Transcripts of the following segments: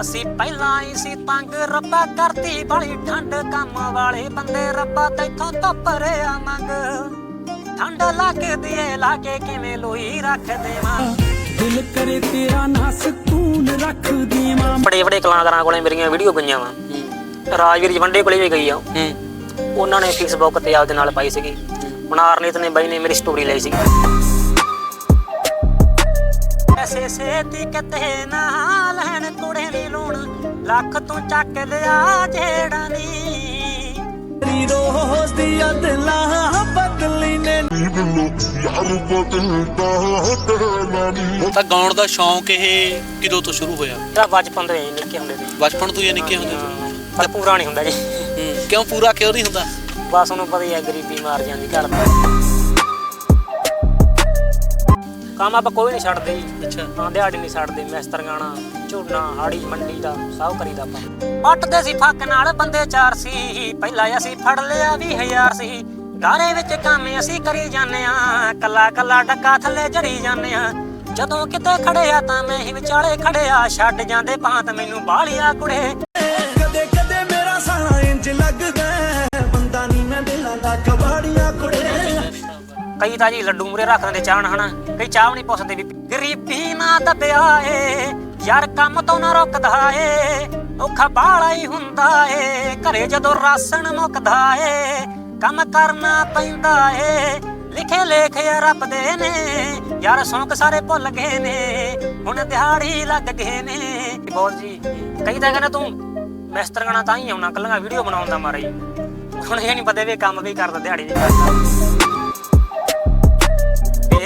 ਅਸੀਂ ਪਹਿਲਾਂ ਹੀ ਸੀ ਤੰਗ ਰੱਬਾ ਕਰਤੀ ਬੜੀ ਠੰਡ ਕੰਮ ਵਾਲੇ ਬੰਦੇ ਰੱਬਾ ਤੈਥੋਂ ਧੁੱਪ ਰਿਆ ਮੰਗ। ਠੰਡ ਲੱਗਦੀ ਏ ਲਾ ਕੇ ਕਿਵੇਂ ਲੋਈ ਰੱਖ ਦੇਵਾਂ? ਦਿਲ ਕਰੇ ਤੇਰਾ ਨਾ ਸਕੂਨ ਰੱਖ ਦੇਵਾਂ। ਬੜੇ ਬੜੇ ਕਲਾਕਾਰਾਂ ਕੋਲੇ ਮੇਰੀਆਂ ਵੀਡੀਓ ਗਈਆਂ ਵਾ। ਰਾਜਵੀਰ ਜਵੰਡੇ ਕੋਲੇ ਵੀ ਗਈ ਆ ਉਹਨਾਂ ਨੇ ਫੇਸਬੁੱਕ ਤੇ ਆਪਦੇ ਨਾਲ ਪਾਈ ਸੀਗੀ। ਹੁਣ ਆਰਨੀਤ ਨੇ ਬਾਈ ਨੇ ਮੇਰੀ ਸਟੋਰੀ ਲਈ ਸੀਗੀ। ਐਸੇ ਸੇਤੀ ਕਿਤੇ ਨਾ ਲੈਣ ਕੁੜੇ ਨੀ ਲੂਣ ਲੱਖ ਤੋਂ ਚੱਕ ਲਿਆ ਜਿਹੜਾ ਨੀ ਤੇਰੀ ਰੋਜ਼ ਦੀ ਅਦਲਾ ਬਦਲੀ ਨੇ ਯਾਰ ਬਦਲਦਾ ਤੇਰਾ ਨੀ ਤਾਂ ਗਾਉਣ ਦਾ ਸ਼ੌਂਕ ਇਹ ਕਿਦੋਂ ਤੋਂ ਸ਼ੁਰੂ ਹੋਇਆ? ਇਹਦਾ ਬਚਪਨ ਤੋਂ ਹੀ ਨਿੱਕੇ ਹੁੰਦੇ ਸੀ। ਬਚਪਨ ਤੋਂ ਹੀ ਨਿੱਕੇ ਹੁੰਦੇ ਤੋਂ ਪਰ ਪੂਰਾ ਨਹੀਂ ਹੁੰਦਾ ਜੀ। ਕਿਉਂ ਪੂਰਾ ਕਿਉਂ ਨਹੀਂ ਹੁੰਦਾ? ਬਸ ਉਹਨੂੰ ਪਤਾ ਹੀ ਹੈ ਗਰੀਬੀ ਮਾਰ ਜਾਂਦੀ ਘਰ ਦਾ। ਕੰਮ ਆਪਾਂ ਕੋਈ ਨਹੀਂ ਛੱਡਦੇ ਜੀ। ਅੱਛਾ ਹਾਂ ਦਿਹਾੜੀ ਨਹੀਂ ਛੱਡਦੇ ਮਿਸਤਰੀਆਣਾ ਝੋਨਾ, ਹਾੜੀ, ਮੰਡੀ ਦਾ, ਸਭ ਕਰੀਦਾ ਆਪਾਂ। ਪੱਟਦੇ ਸੀ ਫੱਕ ਨਾਲ ਬੰਦੇ ਚਾਰ ਸੀ। ਪਹਿਲਾਂ ਅਸੀਂ ਫੜ ਲਿਆ 20000 ਸੀ। ਗਾਰੇ ਵਿੱਚ ਕੰਮ ਅਸੀਂ ਕਰੀ ਜਾਂਦੇ ਆ ਕੱਲਾ ਕੱਲਾ ਡੱਕਾ ਥੱਲੇ ਝੜੀ ਜਾਂਦੇ ਆ ਜਦੋਂ ਕਿਤੇ ਖੜਿਆ ਤਾਂ ਮੈਂ ਹੀ ਵਿਚਾਲੇ ਖੜਿਆ। ਛੱਡ ਜਾਂਦੇ ਭਾਂਤ ਮੈਨੂੰ ਬਾਲੀਆ ਕੁੜੇ। ਕਦੇ ਕਦੇ ਮੇਰਾ ਸਾਣਾ ਇੰਜ ਲੱਗਦਾ ਕਈ ਤਾਂ ਜੀ ਲੱਡੂ ਮੂਰੇ ਰੱਖ ਦਿੰਦੇ ਚਾਹਣ ਹਨਾ, ਕਈ ਚਾਹ ਵੀ ਨਹੀਂ ਪੁੱਛਦੇ ਵੀ ਗਰੀਬੀ ਨਾ ਦੱਬਿਆ ਏ, ਯਾਰ ਕੰਮ ਤੋਂ ਨਾ ਰੁਕਦਾ ਏ, ਔਖਾ ਬਾਲਾ ਹੀ ਹੁੰਦਾ ਏ, ਘਰੇ ਜਦੋਂ ਰਾਸ਼ਨ ਮੁੱਕਦਾ ਏ, ਕੰਮ ਕਰਨਾ ਪੈਂਦਾ ਏ, ਲਿਖੇ ਲੇਖ ਰੱਬ ਦੇ ਨੇ, ਯਾਰ ਸ਼ੌਂਕ ਸਾਰੇ ਭੁੱਲ ਗਏ ਨੇ, ਹੁਣ ਦਿਹਾੜੀ ਲੱਗ ਗਏ ਨੇ। ਬੋਲ ਜੀ, ਕਈ ਤਾਂ ਕਹਿੰਦਾ ਤੂੰ ਮਿਸਤਰੀਆਂ ਤਾਂ ਹੀ ਆਉਣਾ, ਕੱਲੀਆਂ ਵੀਡੀਓ ਬਣਾਉਣ ਦਾ ਮਾਰਾ। ਹੀ ਹੁਣ ਇਹ ਨਹੀਂ ਪਤਾ ਵੀ ਕੰਮ ਵੀ ਕਰਦਾ ਦਿਹਾੜੀ ਵੀ ਕਰਦਾ।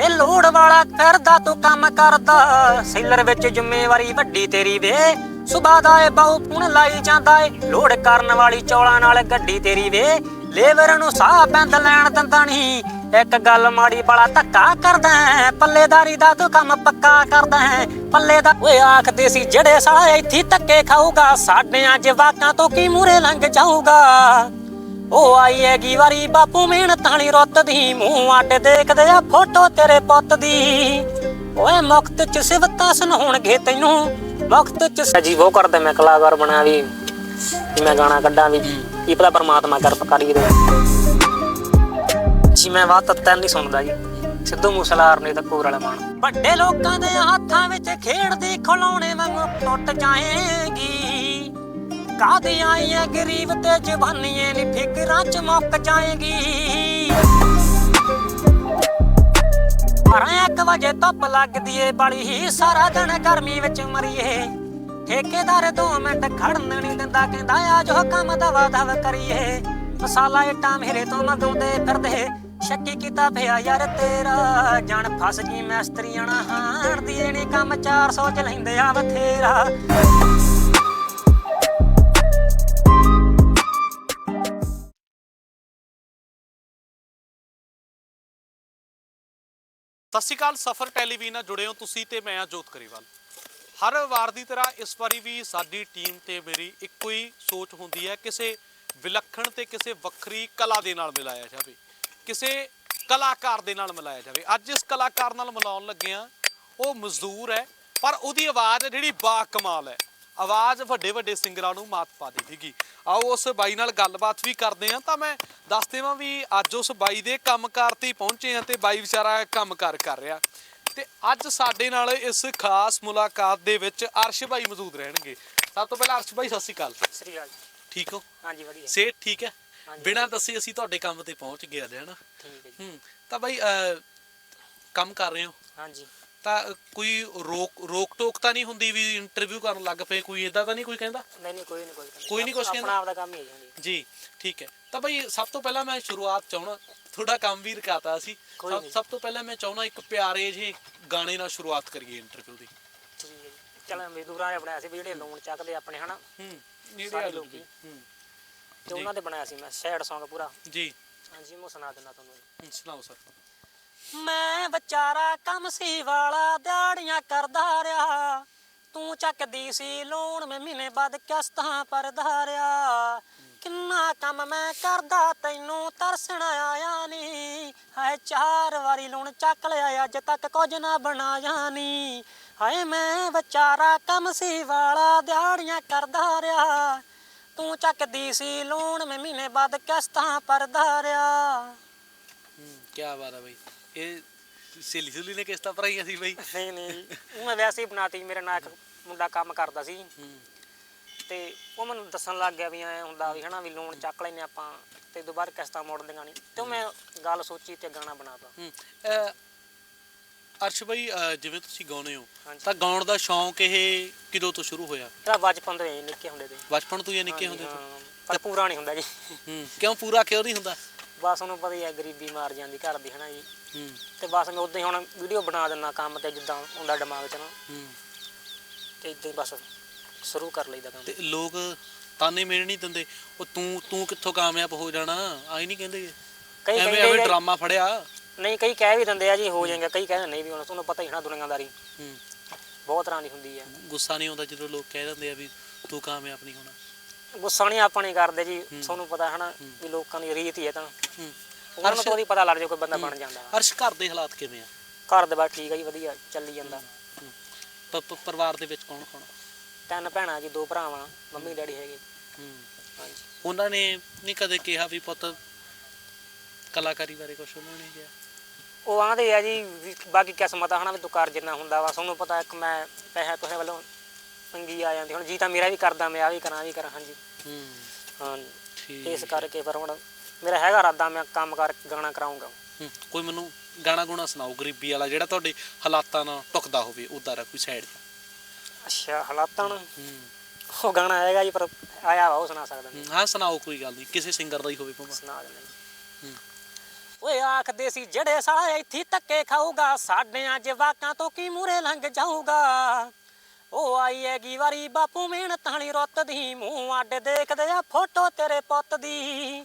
ਇਹ ਲੋੜ ਵਾਲਾ ਕਰਦਾ ਤੂੰ ਕੰਮ ਕਰਦਾ। ਸੈਲਰ ਵਿੱਚ ਜ਼ਿੰਮੇਵਾਰੀ ਵੱਡੀ ਤੇਰੀ ਵੇ। ਸੁਬਾ ਦਾ ਏ ਬਾਹੂ ਪੁਣ ਲਾਈ ਜਾਂਦਾ ਏ। ਲੋੜ ਕਰਨ ਵਾਲੀ ਚੌਲਾਂ ਨਾਲ ਗੱਡੀ ਤੇਰੀ ਵੇ। ਲੇਬਰ ਨੂੰ ਸਾਹ ਪੈਂਦ ਲੈਣ ਦਿੰਦਾ ਨਹੀਂ। ਇੱਕ ਗੱਲ ਮਾੜੀ ਬੜਾ ਧੱਕਾ ਕਰਦਾ ਹੈ। ਪੱਲੇਦਾਰੀ ਦਾ ਤੂੰ ਕੰਮ ਪੱਕਾ ਕਰਦਾ ਹੈ। ਪੱਲੇ ਦਾ ਓਏ ਆਖਦੇ ਸੀ, ਜਿਹੜੇ ਸਾਲਾ ਇੱਥੇ ਧੱਕੇ ਖਾਊਗਾ, ਸਾਡਿਆਂ ਜਵਾਕਾਂ ਤੋਂ ਕੀ ਮੂਰੇ ਲੰਘ ਜਾਊਗਾ? ਉਹ ਆਈ ਹੈਗੀ ਵਾਰੀ ਬਾਪੂ ਮਿਹਨਤ ਵਾਲੀ ਰੁੱਤ ਦੀ ਮੂੰਹ ਅੱਡ ਦੇਖਦੇ ਆ ਫੋਟੋ ਤੇਰੇ ਪੁੱਤ ਦੀ। ਓਏ ਮੁਕਤ ਚ ਸਿਵਤਾਂ ਸੁਣਾਉਣਗੇ ਤੈਨੂੰ ਮੁਕਤ ਚ ਅਜੀਬੋ ਕਰਦੇ ਮੈਂ ਕਲਾਕਾਰ ਬਣਾ ਵੀ ਮੈਂ ਗਾਣਾ ਕੱਢਾਂ ਵੀ ਕੀ ਪਤਾ ਪਰਮਾਤਮਾ ਕਰ ਕਰੀ ਦੇ ਜੀ ਮੈਂ ਬਾਤ ਤੱਤਾਂ ਨਹੀਂ ਸੁਣਦਾ ਜੀ। ਸਿੱਧੂ ਮੂਸੇਵਾਲਾ ਨੇ ਤਾਂ ਕੋਰ ਵਾਲਾ ਮਾਣ। ਵੱਡੇ ਲੋਕਾਂ ਦੇ ਹੱਥਾਂ ਵਿੱਚ ਖੇਡਦੀ ਖਿਡੌਣੇ ਵਾਂਗੂ ਟੁੱਟ ਜਾਏਗੀ। ਕਾਦੇ ਆਈ ਗਰੀਬ ਤੇ ਜਵਾਨੀਏ ਨੀ ਫਿਕਰਾਂ ਚ ਮੁੱਕ ਜਾਏਗੀ। ਬਾਰਾਂ ਇੱਕ ਵਜੇ ਧੁੱਪ ਲੱਗਦੀ ਏ, ਬੜੀ ਹੀ ਸਾਰਾ ਦਿਨ ਗਰਮੀ ਵਿੱਚ ਮਰੀਏ। ਠੇਕੇਦਾਰ ਦੋ ਮਿੰਟ ਖੜਨ ਨਹੀਂ ਦਿੰਦਾ, ਕਹਿੰਦਾ, ਆ ਜੋ ਕੰਮ ਦਵਾ ਦਵ ਕਰੀਏ। ਮਸਾਲਾ ਇਟਾਂ ਮੇਰੇ ਤੋਂ ਮੰਗਾਉਂਦੇ ਫਿਰਦੇ। ਸ਼ੱਕੀ ਕੀਤਾ ਪਿਆ ਯਾਰ ਤੇਰਾ। ਜਾਣ ਫਸ ਗਈ, ਮੈਸਤਰੀਆਂ ਨਾ ਹਾਣ ਦੀ ਏਨੇ ਕੰਮ 400 ਚ ਲੈਂਦੇ ਆ ਬਥੇਰਾ। ਸਤਿ ਸ਼੍ਰੀ ਅਕਾਲ, ਸਫਰ ਟੈਲੀਵਿਜ਼ਨ ਨਾਲ ਜੁੜੇ ਹੋ ਤੁਸੀਂ ਤੇ ਮੈਂ ਆ ਜੋਤ ਕਰੀਵਾਲ ਹਰ ਵਾਰ ਦੀ ਤਰ੍ਹਾਂ ਇਸ ਵਾਰੀ ਵੀ ਸਾਡੀ ਟੀਮ ਤੇ ਮੇਰੀ ਇੱਕੋ ਹੀ ਸੋਚ ਹੁੰਦੀ ਹੈ, ਕਿਸੇ ਵਿਲੱਖਣ ਤੇ ਕਿਸੇ ਵੱਖਰੀ ਕਲਾ ਦੇ ਨਾਲ ਮਿਲਾਇਆ ਜਾਵੇ, ਕਿਸੇ ਕਲਾਕਾਰ ਦੇ ਨਾਲ ਮਿਲਾਇਆ ਜਾਵੇ। ਅੱਜ ਇਸ ਕਲਾਕਾਰ ਨਾਲ ਮਿਲਾਉਣ ਲੱਗੇ ਆ ਉਹ ਮਜ਼ਦੂਰ ਹੈ, ਪਰ ਉਹਦੀ ਆਵਾਜ਼ ਹੈ ਜਿਹੜੀ ਬਾ ਕਮਾਲ ਹੈ। ਆਵਾਜ਼ ਵੱਡੇ ਵੱਡੇ ਸਿੰਗਰਾਂ ਨੂੰ ਮਾਤ ਪਾ ਦੇਵੇਗੀ। ਆਓ ਉਸ ਬਾਈ ਨਾਲ ਗੱਲਬਾਤ ਵੀ ਕਰਦੇ ਆ ਤਾਂ ਮੈਂ ਦੱਸ ਦੇਵਾਂ ਵੀ ਅੱਜ ਉਸ ਬਾਈ ਦੇ ਕੰਮਕਾਰ ਤੇ ਪਹੁੰਚੇ ਆ ਤੇ ਬਾਈ ਵਿਚਾਰਾ ਕੰਮਕਾਰ ਕਰ ਰਿਹਾ। ਤੇ ਅੱਜ ਸਾਡੇ ਨਾਲ ਇਸ ਖਾਸ ਮੁਲਾਕਾਤ ਦੇ ਵਿੱਚ ਅਰਸ਼ ਬਾਈ ਮੌਜੂਦ ਰਹਿਣਗੇ। ਸਭ ਤੋਂ ਪਹਿਲਾਂ ਅਰਸ਼ ਬਾਈ ਸਤਿ ਸ਼੍ਰੀ ਅਕਾਲ। ਸ੍ਰੀ ਅਕਾਲ ਜੀ। ਠੀਕ ਹੋ? ਹਾਂਜੀ ਵਧੀਆ। ਸਿਹਤ ਠੀਕ ਹੈ। ਬਿਨਾਂ ਦੱਸੇ ਅਸੀਂ ਤੁਹਾਡੇ ਕੰਮ ਤੇ ਪਹੁੰਚ ਗਏ ਅੱਜ ਹਨਾ ਠੀਕ ਹੈ ਜੀ। ਹੂੰ ਤਾਂ ਬਾਈ ਕੰਮ ਕਰ ਰਹੇ ਹੋ? ਹਾਂਜੀ। ਤਾਂ ਕੋਈ ਰੋਕ ਰੋਕ ਟੋਕ ਤਾਂ ਨਹੀਂ ਹੁੰਦੀ ਵੀ ਇੰਟਰਵਿਊ ਕਰਨ ਲੱਗ ਪਏ ਕੋਈ ਇਦਾਂ ਤਾਂ ਨਹੀਂ ਕੋਈ ਕਹਿੰਦਾ? ਨਹੀਂ ਨਹੀਂ ਕੋਈ ਨਹੀਂ ਕੋਈ ਕੋਈ ਨੀ ਕੁਛ ਕਹਿੰਦਾ? ਆਪਣਾ ਆਪਦਾ ਕੰਮ ਹੀ ਹੈ। ਜੀ ਜੀ ਠੀਕ ਹੈ। ਤਾਂ ਬਈ ਸਭ ਤੋਂ ਪਹਿਲਾਂ ਮੈਂ ਸ਼ੁਰੂਆਤ ਚਾਹਣਾ ਥੋੜਾ ਕੰਮ ਵੀ ਰਕਾਤਾ ਸੀ। ਕੋਈ ਸਭ ਤੋਂ ਪਹਿਲਾਂ ਮੈਂ ਚਾਹਣਾ ਇੱਕ ਪਿਆਰੇ ਜਿਹੇ ਗਾਣੇ ਨਾਲ ਸ਼ੁਰੂਆਤ ਕਰੀਏ ਇੰਟਰਵਿਊ ਦੀ। ਠੀਕ ਹੈ ਜੀ। ਚਲ ਮਜ਼ਦੂਰਾਂ ਨੇ ਬਣਾਇਆ ਸੀ ਵੀ ਜਿਹੜੇ ਲੋਨ ਚੱਕਦੇ ਆਪਣੇ ਹਨਾ? ਹੂੰ ਨੇੜੇ ਸਾਰੇ ਆ ਲਓ ਲੋਕੀ। ਜੀ ਹੂੰ। ਤੇ ਉਹਨਾਂ ਦੇ ਬਣਾਇਆ ਸੀ ਮੈਂ ਸੈਡ Song ਪੂਰਾ। ਜੀ। ਹਾਂਜੀ ਮੈਂ ਸੁਣਾ ਦਿੰਦਾ ਤੁਹਾਨੂੰ। ਹੂੰ, ਸੁਣਾਓ ਸਰ। ਮੈਂ ਵਿਚਾਰਾ ਕੰਮ ਸੀ ਵਾਲਾ, ਦਿਹਾੜੀਆਂ ਕਰਦਾ ਰਿਹਾ। ਤੂੰ ਚੱਕਦੀ ਸੀ ਲੋਨ, ਮੈਂ ਮਹੀਨੇ ਬਾਅਦ ਕਿਸ਼ਤਾਂ ਭਰਦਾ ਰਿਹਾ ਕਿੰਨਾ ਕੰਮ ਮੈਂ ਕਰਦਾ, ਤੈਨੂੰ ਤਰਸਣ ਆਇਆ ਨਹੀਂ ਹਾਏ, ਚਾਰ ਵਾਰੀ ਲੂਣ ਚੱਕ ਲਿਆ, ਅੱਜ ਤੱਕ ਕੁਝ ਨਾ ਬਣਾਇਆ ਨਹੀਂ ਹਾਏ, ਮੈਂ ਵਿਚਾਰਾ ਕੰਮ ਸੀ ਵਾਲਾ, ਦਿਹਾੜੀਆਂ ਕਰਦਾ ਰਿਹਾ। ਤੂੰ ਚੱਕਦੀ ਸੀ ਲੂਣ ਮੈਂ ਮਹੀਨੇ ਬਾਅਦ ਕਿਸ਼ਤਾਂ ਭਰਦਾ ਰਿਹਾ ਕੀ ਬਾਤ ਹੈ ਬਈ। ਇਹ ਸੇਲੀ ਸੁਲੀ ਨੇ ਕਿਸ ਤਰ੍ਹਾਂ ਭਰਾਈਆਂ ਸੀ ਬਈ। ਨਹੀਂ ਨਹੀਂ ਉਹ ਮੈਂ ਵੈਸੇ ਹੀ ਬਣਾਤੀ ਮੇਰੇ ਨਾਲ ਇੱਕ ਮੁੰਡਾ ਕੰਮ ਕਰਦਾ ਸੀ। ਤੇ ਉਹ ਮੈਨੂੰ ਦੱਸਣ ਲੱਗ ਗਿਆ ਵੀ ਐ ਹੁੰਦਾ ਵੀ ਹਨਾ ਵੀ ਲੋਨ ਚੱਕ ਲੈਨੇ ਆਪਾਂ ਤੇ ਦੁਬਾਰਾ ਕਿਸ਼ਤਾਂ ਮੋੜ ਦਿੰਗਾ ਨਹੀਂ। ਤੇ ਮੈਂ ਗੱਲ ਸੋਚੀ ਤੇ ਗਾਣਾ ਬਣਾਤਾ। ਅਰਸ਼ ਬਈ ਅਹ, ਜਿਵੇਂ ਤੁਸੀਂ ਗਾਉਂਦੇ ਹੋ। ਤਾਂ ਗਾਉਣ ਦਾ ਸ਼ੌਂਕ ਇਹ ਕਦੋਂ ਤੋਂ ਸ਼ੁਰੂ ਹੋਇਆ? ਇਹਦਾ ਬਚਪਨ ਤੋਂ ਹੀ ਨਿੱਕੇ ਹੁੰਦੇ ਤੇ ਬਚਪਨ ਤੋਂ ਹੀ ਨਿੱਕੇ ਹੁੰਦੇ ਤੋਂ? ਪਰ ਪੂਰਾ ਨਹੀਂ ਹੁੰਦਾ ਜੀ। ਹੂੰ। ਕਿਉਂ ਪੂਰਾ ਕਿਉਂ ਨਹੀਂ ਹੁੰਦਾ? ਬਸ ਉਹਨੂੰ ਪਤਾ ਹੀ ਹੈ ਗਰੀਬੀ ਮਾਰ ਜਾਂਦੀ ਘਰ ਦੀ ਹਨਾ ਜੀ। ਤੇ ਬਸ ਮੈਂ ਉਦਾਂ ਹੀ ਹੁਣ ਵੀਡੀਓ ਬਣਾ ਦਿੰਦਾ ਕੰਮ ਤੇ ਜਿੱਦਾਂ ਹੁੰਦਾ ਦਿਮਾਗ 'ਚ ਨਾ। ਹੂੰ। ਤੇ ਇਦਾਂ ਹੀ ਬਸ ਸ਼ੁਰੂ ਕਰ ਲਈਦਾ ਕੰਮ। ਤੇ ਲੋਕ ਤਾਨੇ ਮੇੜ ਨਹੀਂ ਦਿੰਦੇ। ਉਹ ਤੂੰ ਤੂੰ ਕਿੱਥੋਂ ਕਾਮਯਾਬ ਹੋ ਜਾਣਾ? ਆਈ ਨਹੀਂ ਕਹਿੰਦੇ। ਕਈ ਐਵੇਂ ਐਵੇਂ ਆ- ਡਰਾਮਾ ਫੜਿਆ। ਨਹੀਂ ਕਈ ਕਹਿ ਵੀ ਦਿੰਦੇ ਆ ਜੀ ਹੋ ਜਾਏਗਾ। ਕਈ ਕਹਿੰਦੇ ਨਹੀਂ ਵੀ ਹੁਣ ਤੁਹਾਨੂੰ ਪਤਾ ਹੀ ਨਾ ਦੁਨੀਆਦਾਰੀ। ਹੂੰ। ਬਹੁਤ ਤਰ੍ਹਾਂ ਦੀ ਹੁੰਦੀ ਹੈ ਗੁੱਸਾ ਨਹੀਂ ਆਉਂਦਾ ਜਦੋਂ ਲੋਕ ਕਹਿ ਦਿੰਦੇ ਆ ਵੀ ਤੂੰ ਕਾਮਯਾਬ ਨਹੀਂ ਹੋਣਾ। ਗੁੱਸਾ ਨਹੀਂ ਆਪਾਂ ਨਹੀਂ ਕਰਦੇ ਜੀ। ਤੁਹਾਨੂੰ ਪਤਾ ਹੈ ਨਾ ਵੀ ਲੋਕਾਂ ਦੀ ਰੀਤ ਹੀ ਹੈ ਤਾਂ। ਹੂੰ। ਉਹਨਾਂ ਨੂੰ ਉਹਦੀ ਪਤਾ ਲੱਗ ਜਾ ਕੋਈ ਬੰਦਾ ਬਣ ਜਾਂਦਾ। ਅਰਸ਼ ਘਰ ਦੇ ਹਾਲਾਤ ਕਿਵੇਂ ਆ? ਘਰ ਦੇ ਬਾਅਦ ਠੀਕ ਹੈ ਜੀ ਵਧੀਆ ਚੱਲੀ ਜਾਂਦਾ। ਪ- ਪ- ਪਰਿਵਾਰ ਦੇ ਵਿੱਚ ਕੌਣ ਕੌਣ? ਤਿੰਨ ਭੈਣਾਂ ਜੀ ਦੋ ਭਰਾਵਾਂ ਮੰਮੀ ਡੈਡੀ ਹੈਗੇ। ਹੂੰ। ਹਾਂਜੀ। ਉਹਨਾਂ ਨੇ ਨਹੀਂ ਕਦੇ ਕਿਹਾ ਵੀ ਪੁੱਤ ਕਲਾਕਾਰੀ ਬਾਰੇ ਕੁਝ ਉਹਨਾਂ ਨੇ ਕਿਹਾ? ਉਹ ਆਂਦੇ ਆ ਜੀ ਵੀ ਬਾਕੀ ਕਿਸਮਤ ਆ ਹਨਾ ਵੀ ਤੂੰ ਕਰ ਜਿੰਨਾ ਹੁੰਦਾ ਵਾ ਤੁਹਾਨੂੰ ਪਤਾ ਇੱਕ ਮੈਂ ਪੈਸਾ ਕਿਸੇ ਵੱਲੋਂ ਤੰਗੀ ਆ ਜਾਂਦੀ ਹੁਣ ਜੀ ਤਾਂ ਮੇਰਾ ਵੀ ਕਰਦਾ ਮੈਂ ਆ ਵੀ ਕਰਾਂ ਆਹ ਵੀ ਕਰਾਂ ਹਾਂਜੀ। ਹੂੰ। ਹਾਂ ਠੀਕ ਇਸ ਕਰਕੇ ਫਿਰ ਹੁਣ ਮੇਰਾ ਹੈਗਾ ਇਰਾਦਾ ਮੈਂ ਕੰਮ ਕਰ ਗਾਣਾ ਕਰਾਉਂਗਾ ਹੂੰ। ਕੋਈ ਮੈਨੂੰ ਗਾਣਾ ਗੁਣਾ ਸੁਣਾਓ ਗਰੀਬੀ ਵਾਲਾ ਜਿਹੜਾ ਤੁਹਾਡੇ ਹਾਲਾਤਾਂ ਨਾਲ ਟੁਕਦਾ ਹੋਵੇ ਉਦਾਂ ਦਾ ਕੋਈ ਸਾਈਡ ਅੱਛਾ ਹਾਲਾਤਾਂ ਹੂੰ। ਉਹ ਗਾਣਾ ਹੈਗਾ ਜੀ ਪਰ ਆਇਆ ਵਾ ਉਹ ਸੁਣਾ ਸਕਦਾ ਨਹੀਂ ਹੂੰ, ਸੁਣਾਓ ਕੋਈ ਗੱਲ ਨਹੀਂ ਕਿਸੇ ਸਿੰਗਰ ਦਾ ਹੀ ਹੋਵੇ ਭਾਵੇਂ ਸੁਣਾ ਦਿੰਦਾ ਜੀ ਹੂੰ। ਓਏ ਆਖਦੇ ਸੀ ਜਿਹੜੇ ਸਾਲਾ ਇੱਥੇ ਧੱਕੇ ਖਾਊਗਾ ਸਾਡਿਆਂ ਜਵਾਕਾਂ ਤੋਂ ਕੀ ਮੂਰੇ ਲੰਘ ਜਾਊਗਾ? ਉਹ ਆਈ ਹੈਗੀ ਵਾਰੀ ਬਾਪੂ ਮਿਹਨਤ ਵਾਲੀ ਰੁੱਤ ਦੀ ਮੂੰਹ ਅੱਡ ਦੇਖਦੇ ਆ ਫੋਟੋ ਤੇਰੇ ਪੁੱਤ ਦੀ।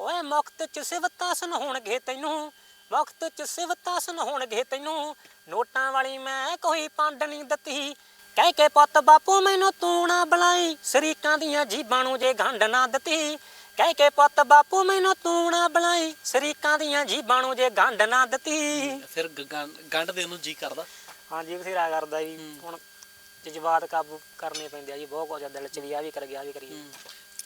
ਓਏ ਮੁਕਤ ਚ ਸਿਵਤਾਂ ਸੁਣਾਉਣਗੇ ਤੈਨੂੰ ਮੁਕਤ ਚ ਸਿਵਤਾਂ ਸੁਣਾਉਣਗੇ ਤੈਨੂੰ। ਨੋਟਾਂ ਵਾਲੀ ਮੈਂ ਕੋਈ ਪੰਡ ਨਹੀਂ ਦਿੱਤੀ। ਕਹਿ ਕੇ ਪੁੱਤ ਬਾਪੂ ਮੈਨੂੰ ਤੂੰ ਨਾ ਬੁਲਾਈ। ਸ਼ਰੀਕਾਂ ਦੀਆਂ ਜੀਬਾਂ ਨੂੰ ਜੇ ਗੰਢ ਨਾ ਦਿੱਤੀ। ਕਹਿ ਕੇ ਪੁੱਤ ਬਾਪੂ ਮੈਨੂੰ ਤੂੰ ਨਾ ਬੁਲਾਈ। ਸ਼ਰੀਕਾਂ ਦੀਆਂ ਜੀਬਾਂ ਨੂੰ ਜੇ ਗੰਢ ਨਾ ਦਿੱਤੀ। ਫਿਰ ਗੰਢ ਦੇਣ ਨੂੰ ਜੀ ਕਰਦਾ? ਹਾਂਜੀ ਬਥੇਰਾ ਕਰਦਾ ਜੀ। ਹੁਣ ਜਜ਼ਬਾਤ ਕਾਬੂ ਕਰਨੇ ਪੈਂਦੇ ਆ ਜੀ। ਬਹੁਤ ਕੁਝ ਦਿਲ ਚ ਵੀ ਆ ਵੀ ਕਰ ਗਿਆ ਵੀ ਕਰੀਏ।